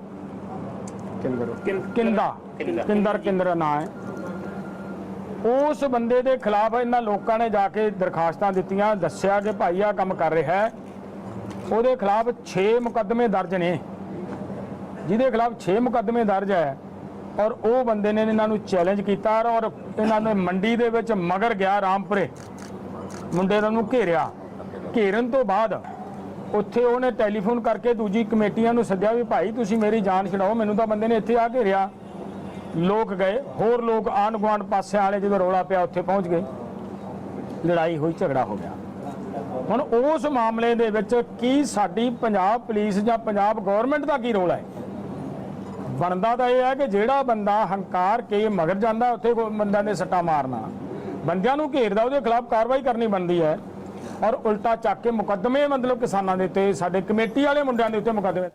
ਕਿੰਦਾ ਕਿੰਦਰ ਕਿੰਦਰ ਨਾਂ ਹੈ। ਉਸ ਬੰਦੇ ਦੇ ਖਿਲਾਫ ਇਹਨਾਂ ਲੋਕਾਂ ਨੇ ਜਾ ਕੇ ਦਰਖਾਸਤਾਂ ਦਿੱਤੀਆਂ, ਦੱਸਿਆ ਕਿ ਭਾਈ ਆ ਕੰਮ ਕਰ ਰਿਹਾ ਹੈ। ਉਹਦੇ ਖਿਲਾਫ 6 ਮੁਕੱਦਮੇ ਦਰਜ ਨੇ। ਜਿਹਦੇ ਖਿਲਾਫ 6 ਮੁਕੱਦਮੇ ਦਰਜ ਹੈ ਔਰ ਉਹ ਬੰਦੇ ਨੇ ਇਹਨਾਂ ਨੂੰ ਚੈਲੰਜ ਕੀਤਾ ਔਰ ਇਹਨਾਂ ਨੇ ਮੰਡੀ ਦੇ ਵਿੱਚ ਮਗਰ ਗਿਆ ਰਾਮਪੁਰੇ। ਮੁੰਡੇ ਦਾ ਨੂੰ ਘੇਰਿਆ। ਘੇਰਨ ਤੋਂ ਬਾਅਦ ਉੱਥੇ ਉਹਨੇ ਟੈਲੀਫੋਨ ਕਰਕੇ ਦੂਜੀ ਕਮੇਟੀਆਂ ਨੂੰ ਸੱਦਿਆ ਵੀ ਭਾਈ ਤੁਸੀਂ ਮੇਰੀ ਜਾਨ ਛਡਾਓ, ਮੈਨੂੰ ਤਾਂ ਬੰਦੇ ਨੇ ਇੱਥੇ ਆ ਘੇਰਿਆ। ਲੋਕ ਗਏ, ਹੋਰ ਲੋਕ ਆਂਢ ਗੁਆਂਢ ਪਾਸੇ ਵਾਲੇ ਜਦੋਂ ਰੌਲਾ ਪਿਆ, ਉੱਥੇ ਪਹੁੰਚ ਗਏ। ਲੜਾਈ ਹੋਈ, ਝਗੜਾ ਹੋ ਗਿਆ। ਹੁਣ ਉਸ ਮਾਮਲੇ ਦੇ ਵਿੱਚ ਕੀ ਸਾਡੀ ਪੰਜਾਬ ਪੁਲਿਸ ਜਾਂ ਪੰਜਾਬ ਗਵਰਨਮੈਂਟ ਦਾ ਕੀ ਰੋਲ ਹੈ? ਬਣਦਾ ਤਾਂ ਇਹ ਹੈ ਕਿ ਜਿਹੜਾ ਬੰਦਾ ਹੰਕਾਰ ਕੇ ਮਗਰ ਜਾਂਦਾ, ਉੱਥੇ ਕੋਈ ਬੰਦਿਆਂ ਦੇ ਸੱਟਾ ਮਾਰਨਾ। ਬੰਦਿਆਂ ਨੂੰ ਘੇਰਦਾ ਉਹਦੇ ਖਿਲਾਫ ਕਾਰਵਾਈ ਕਰਨੀ ਬਣਦੀ ਹੈ। ਔਰ ਉਲਟਾ ਚੱਕ ਕੇ ਮੁਕੱਦਮੇ ਮਤਲਬ ਕਿਸਾਨਾਂ ਦੇ ਉੱਤੇ, ਸਾਡੇ ਕਮੇਟੀ ਵਾਲੇ ਮੁੰਡਿਆਂ ਦੇ ਉੱਤੇ ਮੁਕੱਦਮੇ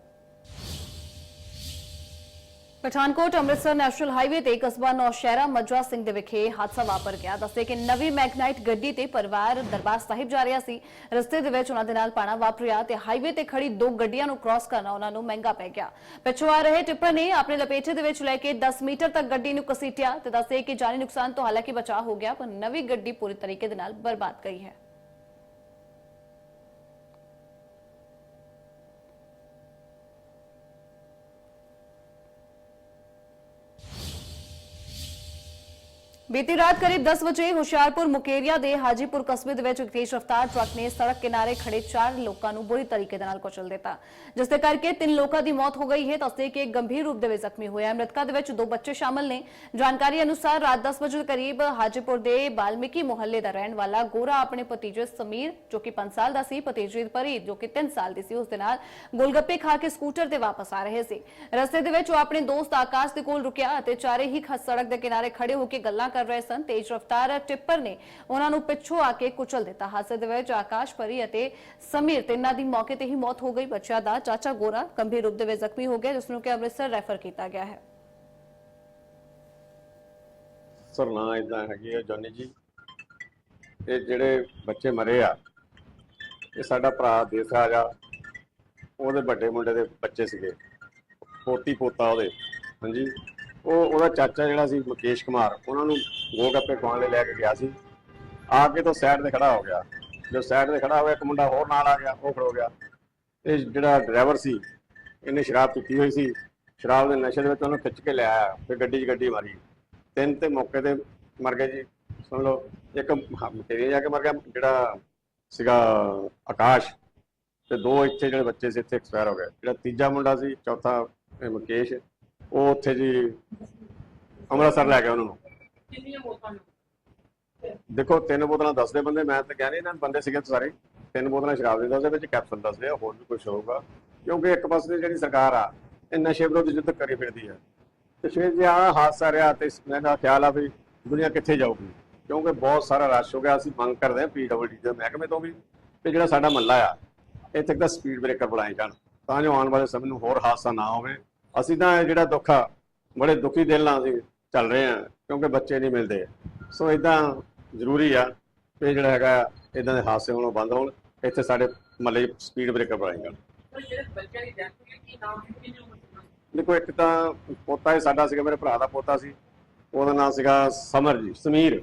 ਪਠਾਨਕੋਟ ਅੰਮ੍ਰਿਤਸਰ ਨੈਸ਼ਨਲ ਹਾਈਵੇ ਤੇ ਕਸਬਾ ਨੌਸ਼ਹਿਰਾ ਮਜਰਾ ਸਿੰਘ ਦੇ ਵਿਖੇ ਹਾਦਸਾ ਵਾਪਰ ਗਿਆ। ਦੱਸੇ ਕਿ ਨਵੀਂ ਮੈਗਨਾਈਟ ਗੱਡੀ ਤੇ ਪਰਿਵਾਰ ਦਰਬਾਰ ਸਾਹਿਬ ਜਾ ਰਿਹਾ ਸੀ। ਰਸਤੇ ਦੇ ਵਿੱਚ ਉਹਨਾਂ ਦੇ ਨਾਲ ਪਾਣਾ ਵਾਪਰਿਆ ਤੇ ਹਾਈਵੇ ਤੇ ਖੜੀ ਦੋ ਗੱਡੀਆਂ ਨੂੰ ਕ੍ਰਾਸ ਕਰਨਾ ਉਹਨਾਂ ਨੂੰ ਮਹਿੰਗਾ ਪੈ ਗਿਆ। ਪਿੱਛੋਂ ਆ ਰਹੇ ਟਿੱਪਰ ਨੇ ਆਪਣੇ ਲਪੇਟੇ ਦੇ ਵਿੱਚ ਲੈ ਕੇ 10 ਮੀਟਰ ਤੱਕ ਗੱਡੀ ਨੂੰ ਕਸੀਟਿਆ ਤੇ ਦੱਸੇ ਕਿ ਜਾਨੀ ਨੁਕਸਾਨ ਤੋਂ ਹਾਲਾਂਕਿ ਬਚਾਅ ਹੋ ਗਿਆ, ਪਰ ਨਵੀਂ ਗੱਡੀ ਪੂਰੀ ਤਰੀਕੇ ਦੇ ਨਾਲ ਬਰਬਾਦ ਗਈ ਹੈ। ਬੀਤੀ ਰਾਤ ਕਰੀਬ 10 ਵਜੇ ਹੁਸ਼ਿਆਰਪੁਰ ਮੁਕੇਰੀਆ ਦੇ ਹਾਜੀਪੁਰ ਕਸਬੇ ਦੇ ਵਿੱਚ ਇੱਕ ਤੇਜ਼ ਰਫ਼ਤਾਰ ਟਰੱਕ ਨੇ ਸੜਕ ਕਿਨਾਰੇ ਖੜੇ ਚਾਰ ਲੋਕਾਂ ਨੂੰ ਬੁਰੀ ਤਰੀਕੇ ਦੇ ਨਾਲ ਕੁਚਲ ਦਿੱਤਾ। ਜਿਸ ਦੇ ਕਰਕੇ ਤਿੰਨ ਲੋਕਾਂ ਦੀ ਮੌਤ ਹੋ ਗਈ ਹੈ। ਦੱਸਦੇ ਕਿ ਇੱਕ ਗੰਭੀਰ ਰੂਪ ਦੇ ਵਿੱਚ ਜ਼ਖਮੀ ਹੋਇਆ ਮ੍ਰਿਤਕਾਂ ਦੇ ਵਿੱਚ ਦੋ ਬੱਚੇ ਸ਼ਾਮਲ ਨੇ। ਜਾਣਕਾਰੀ ਅਨੁਸਾਰ ਰਾਤ 10 ਵਜੇ ਕਰੀਬ ਹਾਜੀਪੁਰ ਦੇ ਬਾਲਮਿਕੀ ਮੁਹੱਲੇ ਦਾ ਰਹਿਣ ਵਾਲਾ ਗੋਰਾ ਆਪਣੇ ਭਤੀਜੇ ਸਮੀਰ, ਜੋ ਕਿ 5 ਸਾਲ ਦਾ ਸੀ, ਭਤੀਜੇ ਪਰੀ, ਜੋ ਕਿ 3 ਸਾਲ ਦੀ ਸੀ, ਉਸ ਦੇ ਨਾਲ ਗੋਲਗੱਪੇ ਖਾ ਕੇ ਸਕੂਟਰ ਤੇ ਵਾਪਸ ਆ ਰਹੇ ਸੀ। ਰਸਤੇ ਦੇ ਵਿੱਚ ਉਹ ਆਪਣੇ ਦੋਸਤ ਆਕਾਸ਼ ਦੇ ਕੋਲ ਰੁਕਿਆ ਅਤੇ ਚਾਰੇ ਹੀ ਸੜਕ ਦੇ ਕਿਨਾਰੇ ਖੜੇ ਹੋ ਕੇ ਗੱਲਾਂ ਕਰ ਰਹੇ ਸਨ। ਤੇਜ਼ ਰਫ਼ਤਾਰ ਟਿੱਪਰ ਨੇ ਉਹਨਾਂ ਨੂੰ ਪਿੱਛੋਂ ਆ ਕੇ ਕੁਚਲ ਦਿੱਤਾ। ਹਾਦਸੇ ਦੇ ਵਿੱਚ ਆਕਾਸ਼ ਪਰੀ ਅਤੇ ਸਮੀਰ ਤਿੰਨਾਂ ਦੀ ਮੌਕੇ ਤੇ ਹੀ ਮੌਤ ਹੋ ਗਈ। ਬੱਚਿਆਂ ਦਾ ਚਾਚਾ ਗੋਰਾ ਗੰਭੀਰ ਰੂਪ ਦੇ ਵਿੱਚ ਜ਼ਖਮੀ ਹੋ ਗਿਆ, ਜਿਸ ਨੂੰ ਕਿ ਅੰਮ੍ਰਿਤਸਰ ਰੈਫਰ ਕੀਤਾ ਗਿਆ ਹੈ। ਸਰ, ਨਾਂ ਇਦਾਂ ਹੈਗੀ ਆ, ਜੋਨੀ ਜੀ। ਇਹ ਜਿਹੜੇ ਬੱਚੇ ਮਰੇ ਆ, ਇਹ ਸਾਡਾ ਭਰਾ ਦੇਸ ਰਾਜਾ ਉਹਦੇ ਵੱਡੇ ਮੁੰਡੇ ਦੇ ਬੱਚੇ ਸੀਗੇ। ਪੋਤੀ ਪੋਤਾ ਉਹਦੇ, ਹਾਂਜੀ। ਉਹ ਉਹਦਾ ਚਾਚਾ ਜਿਹੜਾ ਸੀ ਮੁਕੇਸ਼ ਕੁਮਾਰ, ਉਹਨਾਂ ਨੂੰ ਗੋਲਗੱਪੇ ਖਵਾਉਣ ਲਈ ਲੈ ਕੇ ਗਿਆ ਸੀ। ਆ ਕੇ ਤਾਂ ਸਾਈਡ ਤੇ ਖੜਾ ਹੋ ਗਿਆ। ਜੋ ਸਾਈਡ ਤੇ ਖੜਾ ਹੋਇਆ, ਇੱਕ ਮੁੰਡਾ ਹੋਰ ਨਾਲ ਆ ਗਿਆ, ਉਹ ਖੜੋ ਗਿਆ। ਇਹ ਜਿਹੜਾ ਡਰਾਈਵਰ ਸੀ, ਇਹਨੇ ਸ਼ਰਾਬ ਪੀਤੀ ਹੋਈ ਸੀ। ਸ਼ਰਾਬ ਦੇ ਨਸ਼ੇ ਦੇ ਵਿੱਚ ਉਹਨੂੰ ਖਿੱਚ ਕੇ ਲੈ ਆਇਆ, ਫਿਰ ਗੱਡੀ 'ਚ ਗੱਡੀ ਮਾਰੀ। ਤਿੰਨ ਤੇ ਮੌਕੇ ਤੇ ਮਰ ਗਏ ਜੀ। ਸੁਣ ਲਓ, ਇੱਕ ਤੇਰੇ ਜਾ ਕੇ ਮਰ ਗਿਆ, ਜਿਹੜਾ ਸੀਗਾ ਆਕਾਸ਼। ਤੇ ਦੋ ਇੱਥੇ ਜਿਹੜੇ ਬੱਚੇ ਸੀ, ਇੱਥੇ ਐਕਸਪਾਇਰ ਹੋ ਗਏ। ਜਿਹੜਾ ਤੀਜਾ ਮੁੰਡਾ ਸੀ, ਚੌਥਾ ਮੁਕੇਸ਼। ਉਹ ਉੱਥੇ ਜੀ ਅੰਮ੍ਰਿਤਸਰ ਲੈ ਗਏ ਉਹਨਾਂ ਨੂੰ। ਦੇਖੋ ਤਿੰਨ ਬੋਤਲਾਂ ਦੱਸਦੇ ਬੰਦੇ ਮੈਂ ਤਾਂ ਕਹਿ ਨਹੀਂ ਇਹਨਾਂ ਬੰਦੇ ਸੀਗੇ ਸਾਰੇ। ਤਿੰਨ ਬੋਤਲਾਂ ਸ਼ਰਾਬ ਦੇ ਦੱਸਦੇ ਵਿੱਚ ਕੈਪਸੂਲ ਦੱਸਦੇ ਆ ਹੋਰ ਵੀ ਕੁਝ ਹੋਊਗਾ। ਕਿਉਂਕਿ ਇੱਕ ਪਾਸੇ ਜਿਹੜੀ ਸਰਕਾਰ ਆ ਇਹ ਨਸ਼ੇ ਵਿਰੁੱਧ ਜਿੱਦ ਕਰੀ ਫਿਰਦੀ ਹੈ ਤੇ ਫਿਰ ਜੇ ਆ ਹਾਦਸਾ ਰਿਹਾ ਤੇ ਮੇਰਾ ਖਿਆਲ ਆ ਵੀ ਦੁਨੀਆ ਕਿੱਥੇ ਜਾਊਗੀ। ਕਿਉਂਕਿ ਬਹੁਤ ਸਾਰਾ ਰਸ਼ ਹੋ ਗਿਆ ਅਸੀਂ ਮੰਗ ਕਰਦੇ ਹਾਂ ਪੀਡਬਲਡੀ ਦੇ ਮਹਿਕਮੇ ਤੋਂ ਵੀ ਤੇ ਜਿਹੜਾ ਸਾਡਾ ਮੱਲਾ ਆ ਇੱਥੇ ਦਾ ਸਪੀਡ ਬ੍ਰੇਕਰ ਬਣਾਏ ਜਾਣ ਤਾਂ ਜੋ ਆਉਣ ਵਾਲੇ ਸਮੇਂ ਨੂੰ ਹੋਰ ਹਾਦਸਾ ਨਾ ਹੋਵੇ। ਅਸੀਂ ਤਾਂ ਇਹ ਜਿਹੜਾ ਦੁੱਖ ਆ ਬੜੇ ਦੁਖੀ ਦਿਲ ਨਾਲ ਅਸੀਂ ਚੱਲ ਰਹੇ ਹਾਂ ਕਿਉਂਕਿ ਬੱਚੇ ਨਹੀਂ ਮਿਲਦੇ। ਸੋ ਇਦਾਂ ਜ਼ਰੂਰੀ ਆ ਕਿ ਜਿਹੜਾ ਹੈਗਾ ਇਦਾਂ ਦੇ ਹਾਦਸੇ ਹੋਣੋਂ ਬੰਦ ਹੋਣ ਇੱਥੇ ਸਾਡੇ ਮੱਲੇ ਸਪੀਡ ਬ੍ਰੇਕਰ ਬਣਾਏ ਜਾਣ। ਦੇਖੋ ਇੱਕ ਤਾਂ ਪੋਤਾ ਹੀ ਸਾਡਾ ਸੀਗਾ ਮੇਰੇ ਭਰਾ ਦਾ ਪੋਤਾ ਸੀ। ਉਹਦਾ ਨਾਮ ਸੀਗਾ ਸਮਰ ਜੀ ਸਮੀਰ।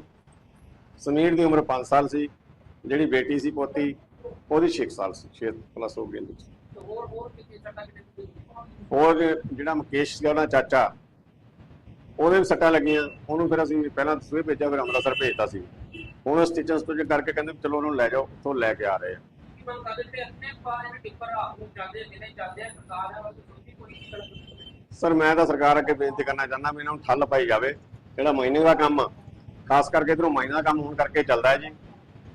ਸਮੀਰ ਦੀ ਉਮਰ 5 ਸਾਲ ਸੀ ਜਿਹੜੀ ਬੇਟੀ ਸੀ ਪੋਤੀ ਉਹਦੀ 6 ਸਾਲ ਸੀ 6 ਪਲੱਸ ਹੋ ਗਈ ਹੋਰ ਜਿਹੜਾ ਮੁਕੇਸ਼ ਸੀਗਾ ਉਹਦਾ ਚਾਚਾ, ਉਹਦੇ ਵੀ ਸੱਟਾਂ ਲੱਗੀਆਂ, ਉਹਨੂੰ ਫਿਰ ਅਸੀਂ ਪਹਿਲਾਂ ਸੂਏ ਭੇਜਿਆ, ਫਿਰ ਅੰਮ੍ਰਿਤਸਰ ਭੇਜਤਾ ਸੀ। ਹੁਣ ਸਟਿਚਸ ਤੋਂ ਜੇ ਕਰਕੇ ਕਹਿੰਦੇ ਚਲੋ ਉਹਨੂੰ ਲੈ ਜਾਓ ਤੋਂ ਲੈ ਕੇ ਆ ਰਹੇ ਆ। ਸਰ, ਮੈਂ ਤਾਂ ਸਰਕਾਰ ਅੱਗੇ ਬੇਨਤੀ ਕਰਨਾ ਚਾਹੁੰਦਾ ਵੀ ਇਹਨਾਂ ਨੂੰ ਠੱਲ ਪਾਈ ਜਾਵੇ, ਜਿਹੜਾ ਮਾਈਨਿੰਗ ਦਾ ਕੰਮ ਖਾਸ ਕਰਕੇ ਇਧਰੋਂ ਮਾਈਨਿੰਗ ਦਾ ਕੰਮ ਹੋਣ ਕਰਕੇ ਚੱਲਦਾ ਹੈ ਜੀ।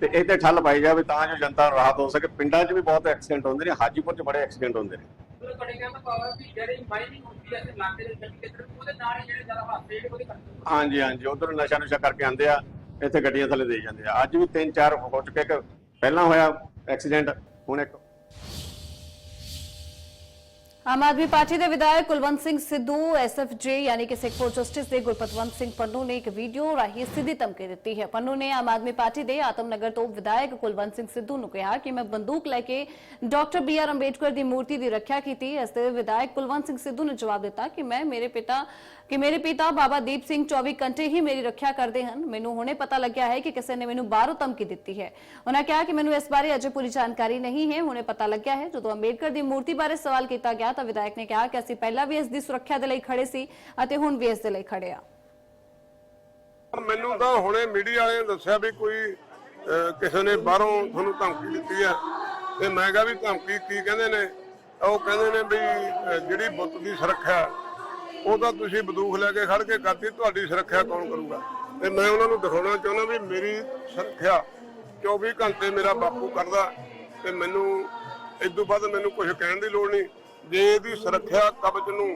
ਤੇ ਇਹ ਤੇ ਠੱਲ ਪਾਈ ਜਾਵੇ ਤਾਂ ਜੋ ਜਨਤਾ ਨੂੰ ਰਾਹਤ ਹੋ ਸਕੇ। ਪਿੰਡਾਂ 'ਚ ਵੀ ਬਹੁਤ ਐਕਸੀਡੈਂਟ ਹੁੰਦੇ ਨੇ ਹਾਜੀਪੁਰ 'ਚ ਬੜੇ ਐਕਸੀਡੈਂਟ ਹੁੰਦੇ ਨੇ। ਹਾਂਜੀ ਹਾਂਜੀ ਉਧਰ ਨਸ਼ਾ ਨੁਸ਼ਾ ਕਰਕੇ ਆਉਂਦੇ ਆ ਇੱਥੇ ਗੱਡੀਆਂ ਥੱਲੇ ਦੇ ਜਾਂਦੇ ਆ। ਅੱਜ ਵੀ ਤਿੰਨ ਚਾਰ ਹੋ ਚੁੱਕੇ ਕਿ ਪਹਿਲਾਂ ਹੋਇਆ ਐਕਸੀਡੈਂਟ ਹੁਣ ਇੱਕ ਆਮ ਆਦਮੀ ਪਾਰਟੀ ਦੇ ਵਿਧਾਇਕ ਕੁਲਵੰਤ ਸਿੰਘ ਸਿੱਧੂ ਐਸਐਫਜੇ ਯਾਨੀ ਕਿ ਸਿੱਖ ਫੋਰ ਜਸਟਿਸ ਦੇ ਗੁਰਪਤਵੰਤ ਸਿੰਘ ਪੰਨੂ ਨੇ ਇੱਕ ਵੀਡੀਓ ਰਾਹੀਂ ਸਿੱਧੀ ਧਮਕੀ ਦਿੱਤੀ ਹੈ ਪੰਨੂ ਨੇ ਆਮ ਆਦਮੀ ਪਾਰਟੀ ਦੇ ਆਤਮਨਗਰ ਤੋਂ ਵਿਧਾਇਕ ਕੁਲਵੰਤ ਸਿੰਘ ਸਿੱਧੂ ਨੂੰ ਕਿਹਾ ਕਿ ਮੈਂ ਬੰਦੂਕ ਲੈ ਕੇ ਡਾਕਟਰ ਬੀ ਆਰ ਅੰਬੇਡਕਰ ਦੀ ਮੂਰਤੀ ਦੀ ਰੱਖਿਆ ਕੀਤੀ ਇਸ ਤੇ ਵਿਧਾਇਕ ਕੁਲਵੰਤ ਸਿੰਘ ਸਿੱਧੂ ਨੇ ਜਵਾਬ ਦਿੱਤਾ ਕਿ ਮੈਂ ਮੇਰੇ ਪਿਤਾ ਕਿ ਮੇਰੇ ਪਿਤਾ ਬਾਬਾ ਦੀਪ ਸਿੰਘ 24 ਘੰਟੇ ਹੀ ਮੇਰੀ ਰੱਖਿਆ ਕਰਦੇ ਹਨ ਮੈਨੂੰ ਹੁਣੇ ਪਤਾ ਲੱਗਿਆ ਹੈ ਕਿ ਕਿਸੇ ਨੇ ਮੈਨੂੰ ਬਾਹਰੋਂ ਧਮਕੀ ਦਿੱਤੀ ਹੈ ਉਹਨਾਂ ਕਿਹਾ ਕਿ ਮੈਨੂੰ ਇਸ ਬਾਰੇ ਅਜੇ ਪੂਰੀ ਜਾਣਕਾਰੀ ਨਹੀਂ ਹੈ ਹੁਣੇ ਪਤਾ ਲੱਗਿਆ ਹੈ ਜਦੋਂ ਅੰਬੇਡਕਰ ਦੀ ਮੂਰਤੀ ਬਾਰੇ ਸਵਾਲ ਕੀਤਾ ਗਿਆ ਤਾਂ ਵਿਧਾਇਕ ਨੇ ਕਿਹਾ ਕਿ ਅਸੀਂ ਪਹਿਲਾਂ ਵੀ ਇਸ ਦੀ ਸੁਰੱਖਿਆ ਦੇ ਲਈ ਖੜੇ ਸੀ ਅਤੇ ਹੁਣ ਵੀ ਇਸ ਦੇ ਲਈ ਖੜੇ ਆ। ਮੈਨੂੰ ਤਾਂ ਹੁਣੇ ਮੀਡੀਆ ਵਾਲਿਆਂ ਨੇ ਦੱਸਿਆ ਵੀ ਕੋਈ ਕਿਸੇ ਨੇ ਬਾਹਰੋਂ ਤੁਹਾਨੂੰ ਧਮਕੀ ਦਿੱਤੀ ਹੈ। ਤੇ ਮੈਂ ਕਿਹਾ ਵੀ ਧਮਕੀ ਕੀ ਕਹਿੰਦੇ ਨੇ? ਉਹ ਕਹਿੰਦੇ ਨੇ ਵੀ ਜਿਹੜੀ ਬੁੱਤ ਦੀ ਸੁਰੱਖਿਆ, ਉਹ ਤਾਂ ਤੁਸੀਂ ਬੰਦੂਕ ਲੈ ਕੇ ਖੜ ਕੇ ਕਰਤੀ, ਤੁਹਾਡੀ ਸੁਰੱਖਿਆ ਕੌਣ ਕਰੂਗਾ? ਤੇ ਮੈਂ ਉਹਨਾਂ ਨੂੰ ਦਿਖਾਉਣਾ ਚਾਹੁੰਦਾ ਵੀ ਮੇਰੀ ਸੁਰੱਖਿਆ 24 ਘੰਟੇ ਮੇਰਾ ਬਾਪੂ ਕਰਦਾ। ਤੇ ਮੈਨੂੰ, ਇਸ ਤੋਂ ਬਾਅਦ ਮੈਨੂੰ ਕੁਝ ਕਹਿਣ ਦੀ ਲੋੜ ਨਹੀਂ। ਜੇ ਇਹਦੀ ਸੁਰੱਖਿਆ ਕਬਜ਼ ਨੂੰ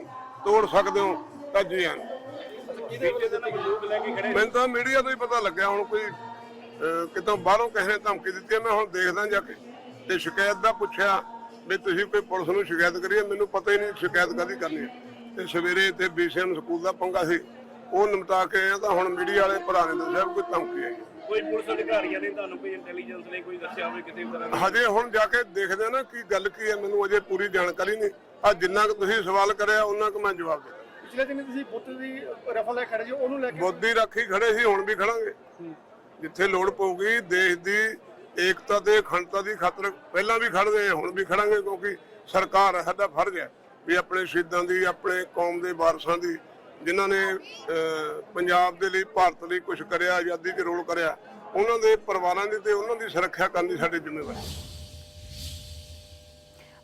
ਤੋੜ ਸਕਦੇ ਹੋ, ਤਾਂ ਜੀ ਹਾਂ। ਮੈਨੂੰ ਤਾਂ ਮੀਡੀਆ ਤੋਂ ਹੀ ਪਤਾ ਲੱਗਿਆ, ਹੁਣ ਕੋਈ ਕਿਤੋਂ ਬਾਹਰੋਂ ਕਿਸੇ ਨੇ ਧਮਕੀ ਦਿੱਤੀ ਹੈ, ਮੈਂ ਹੁਣ ਦੇਖਦਾ ਜਾ ਕੇ। ਤੇ ਸ਼ਿਕਾਇਤ ਦਾ ਪੁੱਛਿਆ ਵੀ ਤੁਸੀਂ ਕੋਈ ਪੁਲਿਸ ਨੂੰ ਸ਼ਿਕਾਇਤ ਕਰੀਏ, ਮੈਨੂੰ ਪਤਾ ਹੀ ਨਹੀਂ ਸ਼ਿਕਾਇਤ ਕਾਦੀ ਕਰਨੀ ਹੈ। ਤੇ ਸਵੇਰੇ ਤੇ ਬੀਸੀਐਮ ਸਕੂਲ ਦਾ ਪੰਗਾ ਸੀ, ਉਹ ਨਿਮਟਾ ਕੇ ਆਇਆ, ਤਾਂ ਹੁਣ ਮੀਡੀਆ ਵਾਲੇ ਭਰਾ ਨੇ ਦੱਸਿਆ ਕੋਈ ਧਮਕੀ ਆਈ ਕੋਈ ਪੁਲਿਸ ਅਧਿਕਾਰੀਆਂ ਨੇ ਤੁਹਾਨੂੰ ਕੋਈ ਇੰਟੈਲੀਜੈਂਸ ਨੇ ਕੋਈ ਦੱਸਿਆ ਹੋਵੇ ਕਿਸੇ ਤਰ੍ਹਾਂ ਦਾ? ਹਜੇ ਹੁਣ ਜਾ ਕੇ ਦੇਖਦੇ ਆ ਨਾ ਕੀ ਗੱਲ ਕੀ ਹੈ ਮੈਨੂੰ ਅਜੇ ਪੂਰੀ ਜਾਣਕਾਰੀ ਨਹੀਂ। ਆ ਜਿੰਨਾ ਕੁ ਤੁਸੀਂ ਸਵਾਲ ਕਰਿਆ ਉਹਨਾਂ ਕੁ ਮੈਂ ਜਵਾਬ ਦੇ ਪਿਛਲੇ ਦਿਨ ਤੁਸੀਂ ਬੁੱਤ ਦੀ ਰਫਲ ਲੈ ਖੜੇ ਜੀ ਉਹਨੂੰ ਲੈ ਬੁੱਧੀ ਰਾਖੀ ਖੜੇ ਸੀ ਹੁਣ ਵੀ ਖੜਾਂਗੇ। ਜਿੱਥੇ ਲੋੜ ਪਊਗੀ ਦੇਸ਼ ਦੀ ਏਕਤਾ ਤੇ ਅਖੰਡਤਾ ਦੀ ਖਾਤਰ ਪਹਿਲਾਂ ਵੀ ਖੜਦੇ ਆ ਹੁਣ ਵੀ ਖੜਾਂਗੇ ਕਿਉਂਕਿ ਸਰਕਾਰ ਸਾਡਾ ਫਰਜ਼ ਹੈ ਵੀ ਆਪਣੇ ਸ਼ਹੀਦਾਂ ਦੀ ਆਪਣੇ ਕੌਮ ਦੇ ਵਾਰਸਾਂ ਦੀ ਜਿਨ੍ਹਾਂ ਨੇ ਪੰਜਾਬ ਦੇ ਲਈ, ਭਾਰਤ ਲਈ ਕੁਝ ਕਰਿਆ, ਆਜ਼ਾਦੀ 'ਚ ਰੋਲ ਕਰਿਆ, ਉਹਨਾਂ ਦੇ ਪਰਿਵਾਰਾਂ ਦੀ ਤੇ ਉਹਨਾਂ ਦੀ ਸੁਰੱਖਿਆ ਕਰਨ ਦੀ ਸਾਡੀ ਜ਼ਿੰਮੇਵਾਰੀ। ਹੈ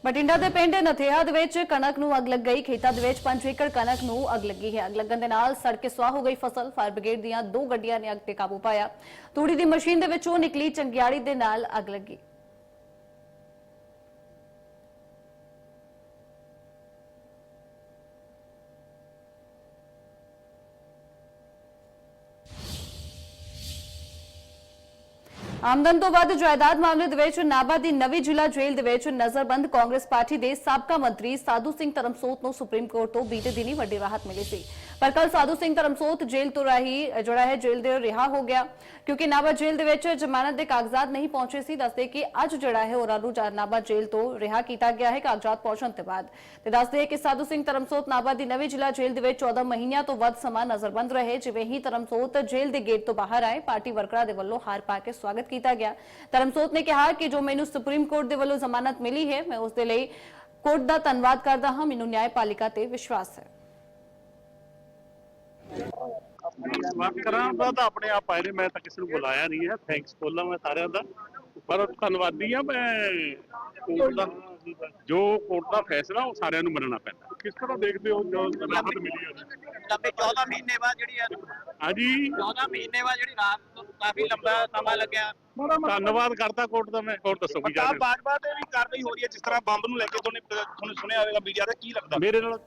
ਬਠਿੰਡਾ ਦੇ ਪਿੰਡ ਨਥੇਹਾ ਦੇ ਵਿੱਚ ਕਣਕ ਨੂੰ ਅੱਗ ਲੱਗ ਗਈ। ਖੇਤਾਂ ਦੇ ਵਿੱਚ 5 ਏਕੜ ਕਣਕ ਨੂੰ ਅੱਗ ਲੱਗੀ ਹੈ। ਅੱਗ ਲੱਗਣ ਦੇ ਨਾਲ ਸੜ ਕੇ ਸੁਆਹ ਹੋ ਗਈ ਫਸਲ। ਫਾਇਰ ਬ੍ਰਿਗੇਡ ਦੀਆਂ ਦੋ ਗੱਡੀਆਂ ਨੇ ਅੱਗ ਤੇ ਕਾਬੂ ਪਾਇਆ। ਤੂੜੀ ਦੀ ਮਸ਼ੀਨ ਦੇ ਵਿੱਚੋਂ ਨਿਕਲੀ ਚੰਗਿਆੜੀ ਦੇ ਨਾਲ ਅੱਗ ਲੱਗੀ। ਆਮਦਨ ਤੋਂ ਵੱਧ ਜਾਇਦਾਦ ਮਾਮਲੇ ਦੇ ਵਿੱਚ ਨਾਭਾ ਦੀ ਨਵੀਂ ਜ਼ਿਲ੍ਹਾ ਜੇਲ੍ਹ ਦੇ ਵਿੱਚ ਨਜ਼ਰਬੰਦ ਕਾਂਗਰਸ ਪਾਰਟੀ ਦੇ ਸਾਬਕਾ ਮੰਤਰੀ ਸਾਧੂ ਸਿੰਘ ਧਰਮਸੋਤ ਨੂੰ ਸੁਪਰੀਮ ਕੋਰਟ ਤੋਂ ਬੀਤੇ ਦਿਨੀ ਵੱਡੀ ਰਾਹਤ ਮਿਲੀ ਸੀ। ਪਰ ਕੱਲ ਸਾਧੂ ਸਿੰਘ ਧਰਮਸੋਤ ਜੇਲ੍ਹ ਤੋਂ ਰਾਹੀਂ ਜਿਹੜਾ ਹੈ, ਜੇਲ੍ਹ ਦੇ ਰਿਹਾ ਹੋ ਗਿਆ। ਕਿਉਂਕਿ ਨਾਭਾ ਜੇਲ੍ਹ ਦੇ ਵਿੱਚ ਜ਼ਮਾਨਤ ਦੇ ਕਾਗਜ਼ਾਤ ਨਹੀਂ ਪਹੁੰਚੇ ਸੀ, ਦੱਸਦੇ ਕਿ ਅੱਜ ਜਿਹੜਾ ਹੈ ਉਹਨਾਂ ਨੂੰ ਜਾ- ਜੇਲ੍ਹ ਤੋਂ ਰਿਹਾ ਕੀਤਾ ਗਿਆ ਹੈ, ਕਾਗਜ਼ਾਤ ਪਹੁੰਚਣ ਤੋਂ ਬਾਅਦ। ਤੇ ਦੱਸਦੇ ਕਿ ਸਾਧੂ ਸਿੰਘ ਧਰਮਸੋਤ ਨਾਭਾ ਦੀ ਨਵੀਂ ਜ਼ਿਲ੍ਹਾ ਜੇਲ੍ਹ ਦੇ ਵਿੱਚ 14 ਮਹੀਨਿਆਂ ਤੋਂ ਵੱਧ ਸਮਾਂ ਨਜ਼ਰਬੰਦ ਰਹੇ, ਜਿਵੇਂ ਹੀ ਧਰਮਸੋਤ ਜੇਲ੍ਹ ਦੇ ਗੇਟ ਤੋਂ ਬਾਹਰ ਆਏ, ਪਾਰਟੀ ਵਰਕਰਾਂ ਦੇ ਵੱਲੋਂ ਹਾਰ ਪਾ ਕੇ ਸਵਾਗਤ ਕੀਤਾ ਗਿਆ। ਧਰਮਸੋਤ ਨੇ ਕਿਹਾ ਕਿ ਜੋ ਮੈਨੂੰ ਸੁਪਰੀਮ ਕੋਰਟ ਦੇ ਵੱਲੋਂ ਜ਼ਮਾਨਤ ਮਿਲੀ ਹੈ, ਮੈਂ ਉਸ ਦੇ ਲਈ ਕੋਰਟ ਦਾ ਧੰਨਵਾਦ ਕਰਦਾ ਹਾਂ। ਮੈਨੂੰ ਨਿਆਂਪਾਲਿਕਾ ਤੇ ਵਿਸ਼ਵਾਸ ਹੈ। ਬਾਤ ਕਰਾਂ ਤਾਂ ਤਾਂ ਆਪਣੇ ਆਪ ਆਏ ਨੇ ਮੈਂ ਤਾਂ ਕਿਸੇ ਨੂੰ ਬੁਲਾਇਆ ਨਹੀਂ ਹੈ। ਥੈਂਕਸ ਬੋਲਾਂ ਮੈਂ ਸਾਰਿਆਂ ਦਾ। ਪਰ ਧੰਨਵਾਦੀ ਆ ਮੈਂ ਕੋਰਟ ਦਾ ਜੋ ਕੋਰਟ ਦਾ ਫੈਸਲਾ ਉਹ ਸਾਰਿਆਂ ਨੂੰ ਮੰਨਣਾ ਪੈਂਦਾ। ਕਿਸ ਤਰ੍ਹਾਂ ਦੇਖਦੇ ਹੋ ਜੋ ਰਾਹਤ ਮਿਲੀ ਹੈ? ਲੰਬੇ 14 ਮਹੀਨੇ ਬਾਅਦ ਜਿਹੜੀ ਹੈ ਹਾਂਜੀ। 14 ਮਹੀਨੇ ਬਾਅਦ ਜਿਹੜੀ ਰਾਤ ਕਾਫੀ ਲੰਬਾ ਸਮਾਂ ਲੱਗਿਆ। ਧੰਨਵਾਦ ਕਰਦਾ ਕੋਰਟ ਦਾ ਮੈਂ ਹੋਰ ਦੱਸੋ ਕੀ ਜਾਣਦੇ ਬਾਜਵਾ ਤੇ ਵੀ ਕਾਰਵਾਈ ਹੋ ਰਹੀ ਹੈ ਜਿਸ ਤਰ੍ਹਾਂ ਬੰਬ ਨੂੰ ਲੈ ਕੇ ਤੁਹਾਨੂੰ ਤੁਹਾਨੂੰ ਸੁਣਿਆ ਹੋਵੇਗਾ ਮੀਡੀਆ ਤੇ ਕੀ ਲੱਗਦਾ? ਮੇਰੇ ਨਾਲ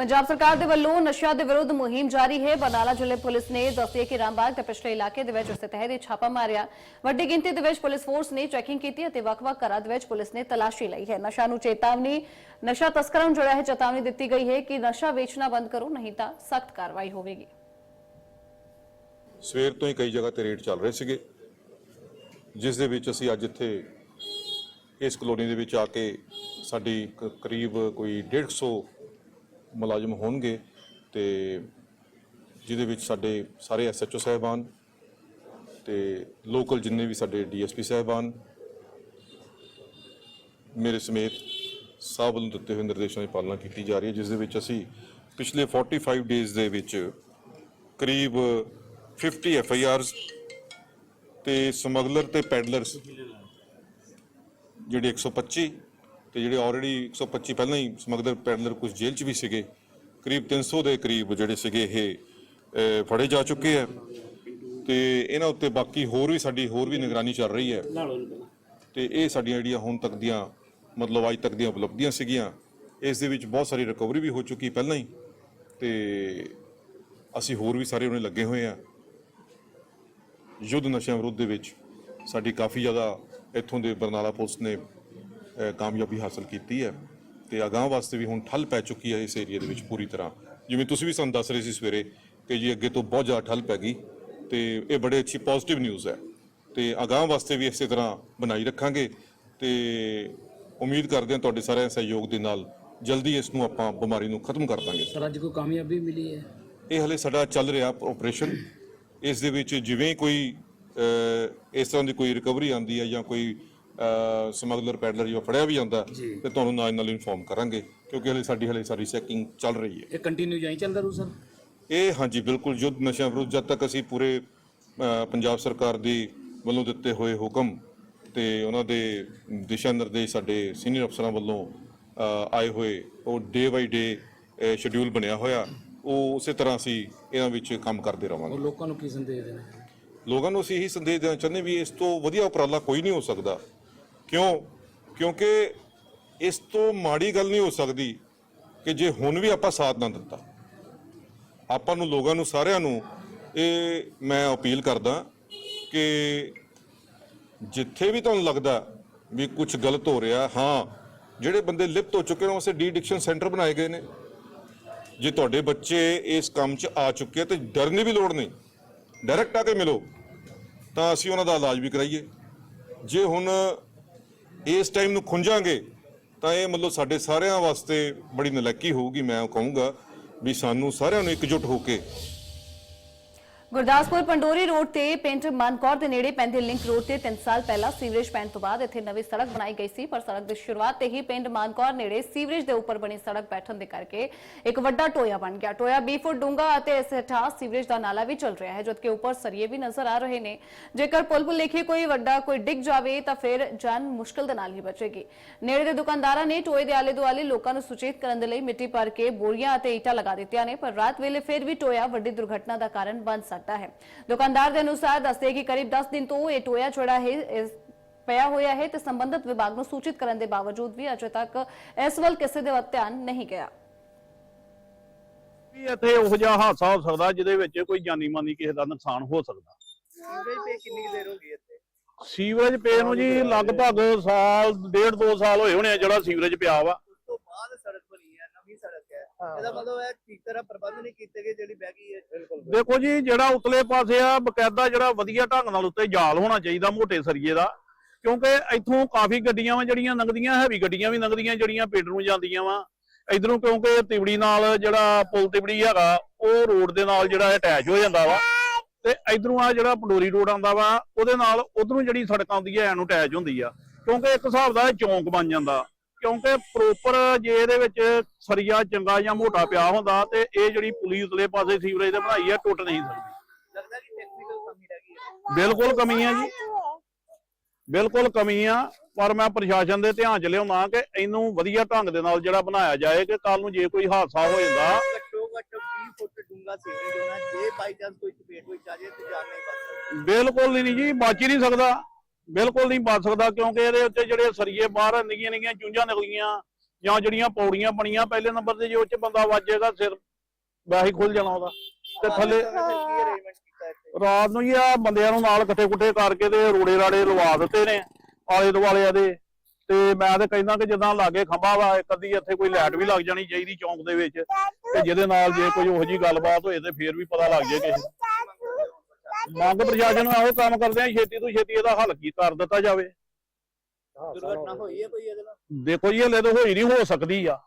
ਪੰਜਾਬ ਸਰਕਾਰ ਦੇ ਵੱਲੋਂ ਨਸ਼ਿਆਂ ਦੇ ਵਿਰੁੱਧ ਮੁਹਿੰਮ ਜਾਰੀ ਹੈ ਬਰਨਾਲਾ ਜ਼ਿਲ੍ਹੇ ਪੁਲਿਸ ਨੇ ਦੱਸਿਆ ਕਿ ਰਾਮਬਾਗ ਦੇ ਪਿਛਲੇ ਇਲਾਕੇ ਦੇ ਵਿੱਚ ਉਸੇ ਤਹਿਤ ਹੀ ਛਾਪਾ ਮਾਰਿਆ ਵੱਡੀ ਗਿਣਤੀ ਦੇ ਵਿੱਚ ਪੁਲਿਸ ਫੋਰਸ ਨੇ ਚੈਕਿੰਗ ਕੀਤੀ ਅਤੇ ਵੱਖ-ਵੱਖ ਘਰਾਂ ਦੇ ਵਿੱਚ ਪੁਲਿਸ ਨੇ ਤਲਾਸ਼ੀ ਲਈ ਹੈ ਨਸ਼ਾ ਨੂੰ ਚੇਤਾਵਨੀ ਨਸ਼ਾ ਤਸਕਰਾਂ ਨੂੰ ਜਿਹੜਾ ਹੈ ਚੇਤਾਵਨੀ ਦਿੱਤੀ ਗਈ ਹੈ ਕਿ ਨਸ਼ਾ ਵੇਚਣਾ ਬੰਦ ਕਰੋ ਨਹੀਂ ਤਾਂ ਸਖਤ ਕਾਰਵਾਈ ਹੋਵੇਗੀ ਸਵੇਰ ਤੋਂ ਹੀ ਕਈ ਜਗ੍ਹਾ ਤੇ ਰੇਡ ਚੱਲ ਰਹੇ ਸੀਗੇ ਜਿਸ ਦੇ ਵਿੱਚ ਅਸੀਂ ਅੱਜ ਇੱਥੇ ਇਸ ਕਲੋਨੀ ਦੇ ਵਿੱਚ ਆ ਕੇ ਸਾਡੀ ਕ- ਕਰੀਬ ਕੋਈ 150 ਮੁਲਾਜ਼ਮ ਹੋਣਗੇ ਤੇ ਜਿਹਦੇ ਵਿੱਚ ਸਾਡੇ ਸਾਰੇ ਐਸਐਚਓ ਸਾਹਿਬਾਨ ਤੇ ਲੋਕਲ ਜਿੰਨੇ ਵੀ ਸਾਡੇ ਡੀਐਸਪੀ ਸਾਹਿਬਾਨ ਮੇਰੇ ਸਮੇਤ ਸਭ ਵੱਲੋਂ ਦਿੱਤੇ ਹੋਏ ਨਿਰਦੇਸ਼ਾਂ ਦੀ ਪਾਲਣਾ ਕੀਤੀ ਜਾ ਰਹੀ ਹੈ, ਜਿਸ ਦੇ ਵਿੱਚ ਅਸੀਂ ਪਿਛਲੇ 45 ਡੇਜ਼ ਦੇ ਵਿੱਚ ਕਰੀਬ 50 ਐਫ ਆਈ ਆਰਸ ਤੇ ਸਮਗਲਰ ਤੇ ਪੈਡਲਰਸ, ਜਿਹੜੇ 125 ਤੇ ਜਿਹੜੇ ਆਲਰੇਡੀ 125 ਪਹਿਲਾਂ ਹੀ ਸਮਗਲਰ ਪੈਡਲਰ ਕੁਝ ਜੇਲ੍ਹ 'ਚ ਵੀ ਸੀਗੇ, ਕਰੀਬ 300 ਦੇ ਕਰੀਬ ਜਿਹੜੇ ਸੀਗੇ ਇਹ ਫੜੇ ਜਾ ਚੁੱਕੇ ਆ। ਤੇ ਇਹਨਾਂ ਉੱਤੇ ਬਾਕੀ ਹੋਰ ਵੀ ਸਾਡੀ ਹੋਰ ਵੀ ਨਿਗਰਾਨੀ ਚੱਲ ਰਹੀ ਹੈ। ਤੇ ਇਹ ਸਾਡੀਆਂ ਜਿਹੜੀਆਂ ਹੁਣ ਤੱਕ ਦੀਆਂ, ਮਤਲਬ ਅੱਜ ਤੱਕ ਦੀਆਂ ਉਪਲਬਧੀਆਂ ਸੀਗੀਆਂ, ਇਸ ਦੇ ਵਿੱਚ ਬਹੁਤ ਸਾਰੀ ਰਿਕਵਰੀ ਵੀ ਹੋ ਚੁੱਕੀ ਪਹਿਲਾਂ ਹੀ। ਤੇ ਅਸੀਂ ਹੋਰ ਵੀ ਸਾਰੇ ਉਹਨੇ ਲੱਗੇ ਹੋਏ ਆ। ਯੁੱਧ ਨਸ਼ਿਆਂ ਵਿਰੁੱਧ ਦੇ ਵਿੱਚ ਸਾਡੀ ਕਾਫੀ ਜ਼ਿਆਦਾ ਇੱਥੋਂ ਦੇ ਬਰਨਾਲਾ ਪੁਲਿਸ ਨੇ ਕਾਮਯਾਬੀ ਹਾਸਲ ਕੀਤੀ ਹੈ ਤੇ ਅਗਾਂਹ ਵਾਸਤੇ ਵੀ ਹੁਣ ਠੱਲ ਪੈ ਚੁੱਕੀ ਹੈ ਇਸ ਏਰੀਆ ਦੇ ਵਿੱਚ ਪੂਰੀ ਤਰ੍ਹਾਂ। ਜਿਵੇਂ ਤੁਸੀਂ ਵੀ ਸਾਨੂੰ ਦੱਸ ਰਹੇ ਸੀ ਸਵੇਰੇ ਕਿ ਜੀ ਅੱਗੇ ਤੋਂ ਬਹੁਤ ਜ਼ਿਆਦਾ ਠੱਲ ਪੈ ਗਈ ਤੇ ਇਹ ਬੜੇ ਅੱਛੀ ਪੋਜ਼ਿਟਿਵ ਨਿਊਜ਼ ਹੈ। ਤੇ ਅਗਾਂਹ ਵਾਸਤੇ ਵੀ ਇਸੇ ਤਰ੍ਹਾਂ ਬਣਾਈ ਰੱਖਾਂਗੇ ਤੇ ਉਮੀਦ ਕਰਦੇ ਹਾਂ ਤੁਹਾਡੇ ਸਾਰਿਆਂ ਦੇ ਸਹਿਯੋਗ ਦੇ ਨਾਲ ਜਲਦੀ ਇਸ ਨੂੰ ਆਪਾਂ ਬਿਮਾਰੀ ਨੂੰ ਖਤਮ ਕਰ ਦਾਂਗੇ। ਸਰ ਅੱਜ ਕੋਈ ਕਾਮਯਾਬੀ ਮਿਲੀ ਹੈ? ਇਹ ਹਲੇ ਸਾਡਾ ਚੱਲ ਰਿਹਾ ਆਪਰੇਸ਼ਨ ਇਸ ਦੇ ਵਿੱਚ ਜਿਵੇਂ ਕੋਈ ਇਸ ਤਰ੍ਹਾਂ ਦੀ ਕੋਈ ਰਿਕਵਰੀ ਆਂਦੀ ਹੈ ਜਾਂ ਕੋਈ ਸਮਗਲਰ ਪੈਡਲਰ ਜਾਂ ਫੜਿਆ ਵੀ ਜਾਂਦਾ ਤੇ ਤੁਹਾਨੂੰ ਨਾਲ ਨਾਲ ਇਨਫੋਰਮ ਕਰਾਂਗੇ ਕਿਉਂਕਿ ਹਲੇ ਸਾਡੀ ਹਲੇ ਸਾਰੀ ਚੈਕਿੰਗ ਚੱਲ ਰਹੀ ਹੈ। ਇਹ ਕੰਟੀਨਿਊ ਜਾਈ ਚੱਲਦਾ ਰੂ ਸਰ? ਇਹ ਹਾਂਜੀ ਬਿਲਕੁਲ ਯੁੱਧ ਨਸ਼ਿਆਂ ਵਿਰੁੱਧ ਜਦ ਤੱਕ ਅਸੀਂ ਪੂਰੇ ਪੰਜਾਬ ਸਰਕਾਰ ਦੀ ਵੱਲੋਂ ਦਿੱਤੇ ਹੋਏ ਹੁਕਮ ਤੇ ਉਹਨਾਂ ਦੇ ਦਿਸ਼ਾ ਨਿਰਦੇਸ਼ ਸਾਡੇ ਸੀਨੀਅਰ ਅਫਸਰਾਂ ਵੱਲੋਂ ਆਏ ਹੋਏ ਉਹ ਡੇ ਬਾਈ ਡੇ ਸ਼ਡਿਊਲ ਬਣਿਆ ਹੋਇਆ ਉਹ ਉਸੇ ਤਰ੍ਹਾਂ ਅਸੀਂ ਇਹਨਾਂ ਵਿੱਚ ਕੰਮ ਕਰਦੇ ਰਵਾਂਗੇ। ਉਹ ਲੋਕਾਂ ਨੂੰ ਕੀ ਸੰਦੇਸ਼ ਦੇਣਾ ਲੋਕਾਂ ਨੂੰ ਅਸੀਂ ਇਹੀ ਸੰਦੇਸ਼ ਦੇਣਾ ਚਾਹੁੰਦੇ ਵੀ ਇਸ ਤੋਂ ਵਧੀਆ ਉਪਰਾਲਾ ਕੋਈ ਨਹੀਂ ਹੋ ਸਕਦਾ। ਕਿਉਂ? ਕਿਉਂਕਿ ਇਸ ਤੋਂ ਮਾੜੀ ਗੱਲ ਨਹੀਂ ਹੋ ਸਕਦੀ ਕਿ ਜੇ ਹੁਣ ਵੀ ਆਪਾਂ ਸਾਥ ਨਾ ਦਿੱਤਾ। ਆਪਾਂ ਨੂੰ ਲੋਕਾਂ ਨੂੰ ਸਾਰਿਆਂ ਨੂੰ ਇਹ ਮੈਂ ਅਪੀਲ ਕਰਦਾ ਕਿ ਜਿੱਥੇ ਵੀ ਤੁਹਾਨੂੰ ਲੱਗਦਾ ਵੀ ਕੁਝ ਗਲਤ ਹੋ ਰਿਹਾ, ਹਾਂ, ਜਿਹੜੇ ਬੰਦੇ ਲਿਪਤ ਹੋ ਚੁੱਕੇ ਨੇ, ਉਸੇ ਡੀ ਡਿਕਸ਼ਨ ਸੈਂਟਰ ਬਣਾਏ ਗਏ ਨੇ। ਜੇ ਤੁਹਾਡੇ ਬੱਚੇ ਇਸ ਕੰਮ 'ਚ ਆ ਚੁੱਕੇ ਆ ਤੇ ਡਰਨ ਦੀ ਵੀ ਲੋੜ ਨਹੀਂ। ਡਾਇਰੈਕਟ ਆ ਕੇ ਮਿਲੋ, ਤਾਂ ਅਸੀਂ ਉਹਨਾਂ ਦਾ ਇਲਾਜ ਵੀ ਕਰਾਈਏ। ਜੇ ਹੁਣ ਇਸ ਟਾਈਮ ਨੂੰ ਖੁੰਝਾਂਗੇ, ਤਾਂ ਇਹ ਮਤਲਬ ਸਾਡੇ ਸਾਰਿਆਂ ਵਾਸਤੇ ਬੜੀ ਨਲਾਇਕੀ ਹੋਊਗੀ, ਮੈਂ ਕਹੂੰਗਾ ਵੀ ਸਾਨੂੰ ਸਾਰਿਆਂ ਨੂੰ ਇਕਜੁੱਟ ਹੋ ਕੇ ਗੁਰਦਾਸਪੁਰ ਪੰਡੋਰੀ ਰੋਡ ਤੇ ਪਿੰਡ ਮਨਕੌਰ ਦੇ ਨੇੜੇ ਪੈਂਦੇ ਲਿੰਕ ਰੋਡ ਤੇ 3 ਸਾਲ ਪਹਿਲਾਂ ਸੀਵਰੇਜ ਪੈਣ ਤੋਂ ਬਾਅਦ ਇੱਥੇ ਨਵੀਂ ਸੜਕ ਬਣਾਈ ਗਈ ਸੀ, ਪਰ ਸੜਕ ਦੀ ਸ਼ੁਰੂਆਤ ਤੇ ਹੀ ਪਿੰਡ ਮਨਕੌਰ ਨੇੜੇ ਸੀਵਰੇਜ ਦੇ ਉੱਪਰ ਬਣੀ ਸੜਕ ਬੈਠਣ ਦੇ ਕਰਕੇ ਇੱਕ ਵੱਡਾ ਟੋਇਆ ਬਣ ਗਿਆ। ਟੋਇਆ 20 ਫੁੱਟ ਡੂੰਘਾ ਅਤੇ ਇਸ ਹੇਠਾਂ ਸੀਵਰੇਜ ਦਾ ਨਾਲਾ ਵੀ ਚੱਲ ਰਿਹਾ ਹੈ, ਜਦਕਿ ਉੱਪਰ ਸਰੀਏ ਵੀ ਨਜ਼ਰ ਆ ਰਹੇ ਨੇ। ਜੇਕਰ ਪੁਲ ਪੁਲ ਲਿਖੇ ਕੋਈ ਵੱਡਾ ਕੋਈ ਡਿੱਗ ਜਾਵੇ ਤਾਂ ਫਿਰ ਜਾਨ ਮੁਸ਼ਕਲ ਦੇ ਨਾਲ ਹੀ ਬਚੇਗੀ। ਨੇੜੇ ਦੇ ਦੁਕਾਨਦਾਰਾਂ ਨੇ ਟੋਏ ਦੇ ਆਲੇ ਦੁਆਲੇ ਲੋਕਾਂ ਨੂੰ ਸੁਚੇਤ ਕਰਨ ਦੇ ਲਈ ਮਿੱਟੀ ਭਰ ਕੇ ਬੋਰੀਆਂ ਅਤੇ ਈਟਾਂ ਲਗਾ ਦਿੱਤੀਆਂ ਨੇ, ਪਰ ਰਾਤ ਵੇਲੇ ਫਿਰ ਵੀ ਟੋਇਆ ਵੱਡੀ ਦੁਰਘਟਨਾ ਦਾ ਕਾਰਨ ਬਣ ਸਕਦਾ ਹੈ। ਦੁਕਾਨਦਾਰ ਦੇ ਅਨੁਸਾਰ ਦੱਸਦੇ ਕਿ ਕਰੀਬ 10 ਦਿਨ ਤੋਂ ਇਹ ਟੋਇਆ ਜਿਹੜਾ ਹੈ ਇਸ ਪਿਆ ਹੋਇਆ ਹੈ ਤੇ ਸੰਬੰਧਿਤ ਵਿਭਾਗ ਨੂੰ ਸੂਚਿਤ ਕਰਨ ਦੇ ਬਾਵਜੂਦ ਵੀ ਅਜੇ ਤੱਕ ਇਸ ਵੱਲ ਕਿਸੇ ਦੇ ਵੱਲ ਧਿਆਨ ਨਹੀਂ ਗਿਆ। ਵੀ ਇੱਥੇ ਉਹੋ ਜਿਹਾ ਹਾਦਸਾ ਹੋ ਸਕਦਾ ਜਿਹਦੇ ਵਿੱਚ ਕੋਈ ਜਾਨੀ ਮਾਨੀ ਕਿਸੇ ਦਾ ਨੁਕਸਾਨ ਹੋ ਸਕਦਾ। ਸੀਵਰੇਜ ਪੇ ਕਿੰਨੀ ਕੁ ਦੇਰ ਹੋ ਗਈ ਇੱਥੇ? ਸੀਵਰੇਜ ਪੇ ਨੂੰ ਜੀ ਲਗਭਗ ਸਾਲ ਡੇਢ ਦੋ ਸਾਲ ਹੋਏ ਹੋਣੇ ਆ ਜਿਹੜਾ ਸੀਵਰੇਜ ਪਿਆ ਵਾ ਉਸ ਤੋਂ ਬਾਅਦ ਸੜਕ ਬਣੀ ਹੈ ਨਵੀਂ ਸੜਕ ਹੈ ਇਹਦਾ ਮਤਲਬ ਹੈ ਠੀਕ ਤਰ੍ਹਾਂ ਪ੍ਰਬੰਧ ਨਹੀਂ ਕੀਤੇ ਗਏ ਜਿਹੜੀ ਬਹਿ ਗਈ ਹੈ। ਬਿਲਕੁਲ ਦੇਖੋ ਜੀ ਜਿਹੜਾ ਉਤਲੇ ਪਾਸੇ ਆ ਬਕਾਇਦਾ ਜਿਹੜਾ ਵਧੀਆ ਢੰਗ ਨਾਲ ਉੱਤੇ ਜਾਲ ਹੋਣਾ ਚਾਹੀਦਾ ਮੋਟੇ ਸਰੀਏ ਦਾ ਕਿਉਂਕਿ ਇੱਥੋਂ ਕਾਫੀ ਗੱਡੀਆਂ ਵਾ ਜਿਹੜੀਆਂ ਲੰਘਦੀਆਂ ਹੈਵੀ ਗੱਡੀਆਂ ਵੀ ਲੰਘਦੀਆਂ ਜਿਹੜੀਆਂ ਪਿੰਡ ਨੂੰ ਜਾਂਦੀਆਂ ਵਾ। ਇਧਰੋਂ ਕਿਉਂਕਿ ਤਿਬੜੀ ਨਾਲ ਜਿਹੜਾ ਪੁਲ ਤਿਬੜੀ ਹੈਗਾ ਉਹ ਰੋਡ ਦੇ ਨਾਲ ਜਿਹੜਾ ਅਟੈਚ ਹੋ ਜਾਂਦਾ ਵਾ। ਤੇ ਇਧਰੋਂ ਆ ਜਿਹੜਾ ਪੰਡੋਰੀ ਰੋਡ ਆਉਂਦਾ ਵਾ ਉਹਦੇ ਨਾਲ ਉਧਰੋਂ ਜਿਹੜੀ ਸੜਕ ਆਉਂਦੀ ਹੈ ਐਨੂੰ ਅਟੈਚ ਹੁੰਦੀ ਆ। ਕਿਉਂਕਿ ਇੱਕ ਹਿਸਾਬ ਦਾ ਇਹ ਚੌਂਕ ਬਣ ਜਾਂਦਾ। ਕਿਉਂਕਿ ਪ੍ਰੋਪਰ ਜੇ ਇਹਦੇ ਵਿੱਚ ਸਰੀਆ ਚੰਗਾ ਜਾਂ ਮੋਟਾ ਪਿਆ ਹੁੰਦਾ ਤੇ ਇਹ ਜਿਹੜੀ ਪੁਲੀ ਉਤਲੇ ਪਾਸੇ ਸੀਵਰੇਜ ਤੇ ਬਣਾਈ ਹੈ ਟੁੱਟ ਨਹੀਂ ਸਕਦੀ। ਲੱਗਦਾ ਕਿ ਟੈਕਨੀਕਲ ਕਮੀ ਰਹਿ ਗਈ ਹੈ। ਬਿਲਕੁਲ ਕਮੀ ਆ ਜੀ। ਬਿਲਕੁਲ ਕਮੀ ਆ ਪਰ ਮੈਂ ਪ੍ਰਸ਼ਾਸਨ ਦੇ ਧਿਆਨ ਚ ਲਿਆਉਣਾ ਕਿ ਇਹਨੂੰ ਵਧੀਆ ਢੰਗ ਦੇ ਨਾਲ ਜਿਹੜਾ ਬਣਾਇਆ ਜਾਏ ਕਿ ਕੱਲ ਨੂੰ ਜੇ ਕੋਈ ਹਾਦਸਾ ਹੋ ਜਾਂਦਾ। ਘੱਟੋ ਘੱਟ 20 ਫੁੱਟ ਡੂੰਘਾ ਸੀਵਰੇਜ ਹੋਣਾ ਜੇ ਬਾਈ ਚਾਂਸ ਕੋਈ ਚਪੇਟ ਹੋਈ ਜਾਵੇ ਤੇ ਜਾਨ ਨਹੀਂ ਬਚ ਸਕਦੀ। ਬਿਲਕੁਲ ਨਹੀਂ ਜੀ ਬਚ ਹੀ ਨਹੀਂ ਸਕਦਾ। ਬਿਲਕੁਲ ਨਹੀਂ ਬਚ ਸਕਦਾ ਕਿਉਂਕਿ ਇਹਦੇ ਉੱਤੇ ਜਿਹੜੇ ਸਰੀਏ ਬਾਹਰ ਨਿੱਕੀਆਂ ਨਿੱਕੀਆਂ ਚੁੰਝਾਂ ਨਿਕਲੀਆਂ ਜਾਂ ਜਿਹੜੀਆਂ ਪੌੜੀਆਂ ਬਣੀਆਂ ਪਹਿਲੇ ਨੰਬਰ ਤੇ ਜੇ ਉਹ ਚ ਬੰਦਾ ਵੱਜੇਗਾ ਸਿਰ ਵੈਸੇ ਖੁੱਲ ਜਾਣਾ ਉਹਦਾ। ਤੇ ਥੱਲੇ ਰਾਤ ਨੂੰ ਆ ਬੰਦਿਆਂ ਨੂੰ ਨਾਲ ਇਕੱਠੇ ਕੁੱਠੇ ਕਰਕੇ ਤੇ ਰੋੜੇ ਰਾੜੇ ਲਵਾ ਦਿੱਤੇ ਨੇ ਆਲੇ ਦੁਆਲੇ ਦੇ। ਤੇ ਮੈਂ ਤੇ ਕਹਿੰਦਾ ਕਿ ਜਦੋਂ ਲਾਗੇ ਖੰਭਾ ਵਾ ਇੱਕ ਅੱਧੀ ਇੱਥੇ ਕੋਈ ਲਾਈਟ ਵੀ ਲੱਗ ਜਾਣੀ ਚਾਹੀਦੀ ਚੌਂਕ ਦੇ ਵਿੱਚ। ਤੇ ਜਿਹਦੇ ਨਾਲ ਜੇ ਕੋਈ ਉਹੋ ਜੀ ਗੱਲਬਾਤ ਹੋਏ ਤੇ ਫੇਰ ਵੀ ਪਤਾ ਲੱਗ ਜੇ ਕਿਸੇ। ਮੰਗ ਪ੍ਰਸ਼ਾਸਨ ਨੂੰ ਇਹੋ ਕੰਮ ਕਰਦੇ ਆ ਛੇਤੀ ਤੋਂ ਛੇਤੀ ਇਹਦਾ ਹੱਲ ਕੀ ਕਰ ਦਿੱਤਾ ਜਾਵੇ। ਦੁਰਘਟਨਾ ਹੋਈ ਹੈ ਕੋਈ ਇਹਦੇ ਨਾਲ? ਦੇਖੋ ਜੀ ਹਲੇ ਤਾਂ ਹੋਈ ਨਹੀਂ ਹੋ ਸਕਦੀ ਆ।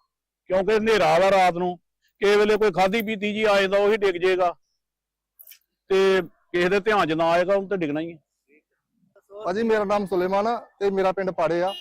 ਕਿਉਂਕਿ ਹਨੇਰਾ ਵਾ ਰਾਤ ਨੂੰ। ਕਿਸੇ ਵੇਲੇ ਕੋਈ ਖਾਦੀ ਪੀਤੀ ਜੀ ਆ ਜਾਂਦਾ ਉਹੀ ਡਿੱਗ ਜਾਏਗਾ। ਤੇ ਕਿਸੇ ਦੇ ਧਿਆਨ 'ਚ ਨਾ ਆਏਗਾ ਉਹਨੂੰ ਤੇ ਡਿੱਗਣਾ ਹੀ ਹੈ ਭਾਜੀ ਮੇਰਾ ਨਾਮ ਸੁਲੇਮਾਨ ਆ ਤੇ ਮੇਰਾ ਪਿੰਡ ਪਾੜੇ ਆ।